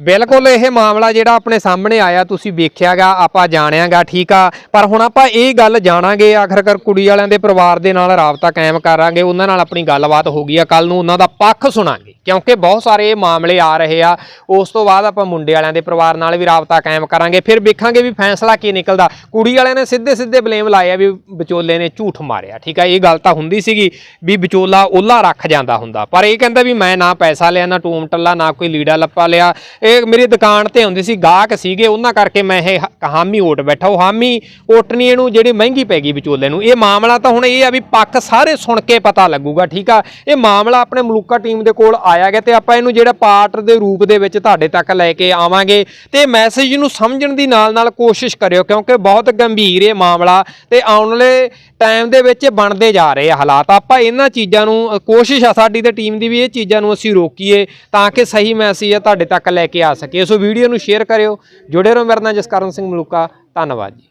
ਬਿਲਕੁਲ ਇਹ ਮਾਮਲਾ ਜਿਹੜਾ ਆਪਣੇ ਸਾਹਮਣੇ ਆਇਆ, ਤੁਸੀਂ ਵੇਖਿਆਗਾ, ਆਪਾਂ ਜਾਣਿਆਗਾ, ਠੀਕ ਆ। ਪਰ ਹੁਣ ਆਪਾਂ ਇਹ ਗੱਲ ਜਾਣਾਂਗੇ, ਆਖਰਕਾਰ ਕੁੜੀ ਵਾਲਿਆਂ ਦੇ ਪਰਿਵਾਰ ਦੇ ਨਾਲ ਰਾਬਤਾ ਕਾਇਮ ਕਰਾਂਗੇ, ਉਹਨਾਂ ਨਾਲ ਆਪਣੀ ਗੱਲਬਾਤ ਹੋ ਗਈ ਆ ਕੱਲ ਨੂੰ ਉਹਨਾਂ ਦਾ ਪੱਖ ਸੁਣਾਂਗੇ। ਕਿਉਂਕਿ ਬਹੁਤ ਸਾਰੇ ਇਹ ਮਾਮਲੇ ਆ ਰਹੇ ਆ, ਉਸ ਤੋਂ ਬਾਅਦ ਆਪਾਂ ਮੁੰਡੇ ਵਾਲਿਆਂ ਦੇ ਪਰਿਵਾਰ ਨਾਲ ਵੀ ਰਾਬਤਾ ਕਾਇਮ ਕਰਾਂਗੇ, ਫਿਰ ਵੇਖਾਂਗੇ ਵੀ ਫੈਸਲਾ ਕੀ ਨਿਕਲਦਾ। ਕੁੜੀ ਵਾਲਿਆਂ ਨੇ ਸਿੱਧੇ ਸਿੱਧੇ ਬਲੇਮ ਲਾਇਆ ਵੀ ਵਿਚੋਲੇ ਨੇ ਝੂਠ ਮਾਰਿਆ, ਠੀਕ ਆ? ਇਹ ਗੱਲ ਤਾਂ ਹੁੰਦੀ ਸੀਗੀ ਵੀ ਵਿਚੋਲਾ ਉਹਲਾ ਰੱਖ ਜਾਂਦਾ ਹੁੰਦਾ, ਪਰ ਇਹ ਕਹਿੰਦਾ ਵੀ ਮੈਂ ਨਾ ਪੈਸਾ ਲਿਆ, ਨਾ ਟੂਮ ਟੱਲਾ ਨਾ ਕੋਈ ਲੀੜਾ ਲੱਪਾ ਲਿਆ ਇਹ ਮੇਰੀ ਦੁਕਾਨ ਤੇ ਆਉਂਦੇ ਸੀ, ਗਾਹਕ ਸੀਗੇ, ਉਹਨਾਂ ਕਰਕੇ ਮੈਂ ਇਹ ਹਾਮੀ ਓਟ ਬੈਠਾ। ਉਹ ਹਾਮੀ ਓਟਣੀ ਇਹਨੂੰ ਜਿਹੜੀ ਮਹਿੰਗੀ ਪੈ ਗਈ ਵਿਚੋਲੇ ਨੂੰ। ਇਹ ਮਾਮਲਾ ਤਾਂ ਹੁਣ ਇਹ ਆ ਵੀ ਪੱਖ ਸਾਰੇ ਸੁਣ ਕੇ ਪਤਾ ਲੱਗੂਗਾ, ਠੀਕ ਆ? ਇਹ ਮਾਮਲਾ ਆਪਣੇ ਮਲੂਕਾ ਟੀਮ ਦੇ ਕੋਲ ਆਇਆ ਗਿਆ ਤੇ ਆਪਾਂ ਇਹਨੂੰ ਜਿਹੜਾ ਪਾਰਟ ਦੇ ਰੂਪ ਦੇ ਵਿੱਚ ਤੁਹਾਡੇ ਤੱਕ ਲੈ ਕੇ ਆਵਾਂਗੇ ਤੇ ਮੈਸੇਜ ਨੂੰ ਸਮਝਣ ਦੀ ਨਾਲ ਨਾਲ ਕੋਸ਼ਿਸ਼ ਕਰਿਓ, ਕਿਉਂਕਿ ਬਹੁਤ ਗੰਭੀਰ ਇਹ ਮਾਮਲਾ ਤੇ ਆਉਣ ਵਾਲੇ ਟਾਈਮ ਦੇ ਵਿੱਚ ਬਣਦੇ ਜਾ ਰਹੇ ਆ ਹਾਲਾਤ। ਆਪਾਂ ਇਹਨਾਂ ਚੀਜ਼ਾਂ ਨੂੰ ਕੋਸ਼ਿਸ਼ ਆ ਸਾਡੀ ਤੇ ਟੀਮ ਦੀ ਵੀ ਇਹ ਚੀਜ਼ਾਂ ਨੂੰ ਅਸੀਂ ਰੋਕੀਏ ਤਾਂ ਕਿ ਸਹੀ ਮੈਸੇਜ ਤੁਹਾਡੇ ਤੱਕ ਲੈ ਕੇ ਆ ਸਕੀਏ। ਸੋ ਵੀਡੀਓ ਨੂੰ ਸ਼ੇਅਰ ਕਰਿਓ। ਜੁੜੇ ਰਹੋ ਮੇਰੇ ਨਾਲ ਜਸਕਰਨ ਸਿੰਘ ਮਲੂਕਾ। ਧੰਨਵਾਦ ਜੀ।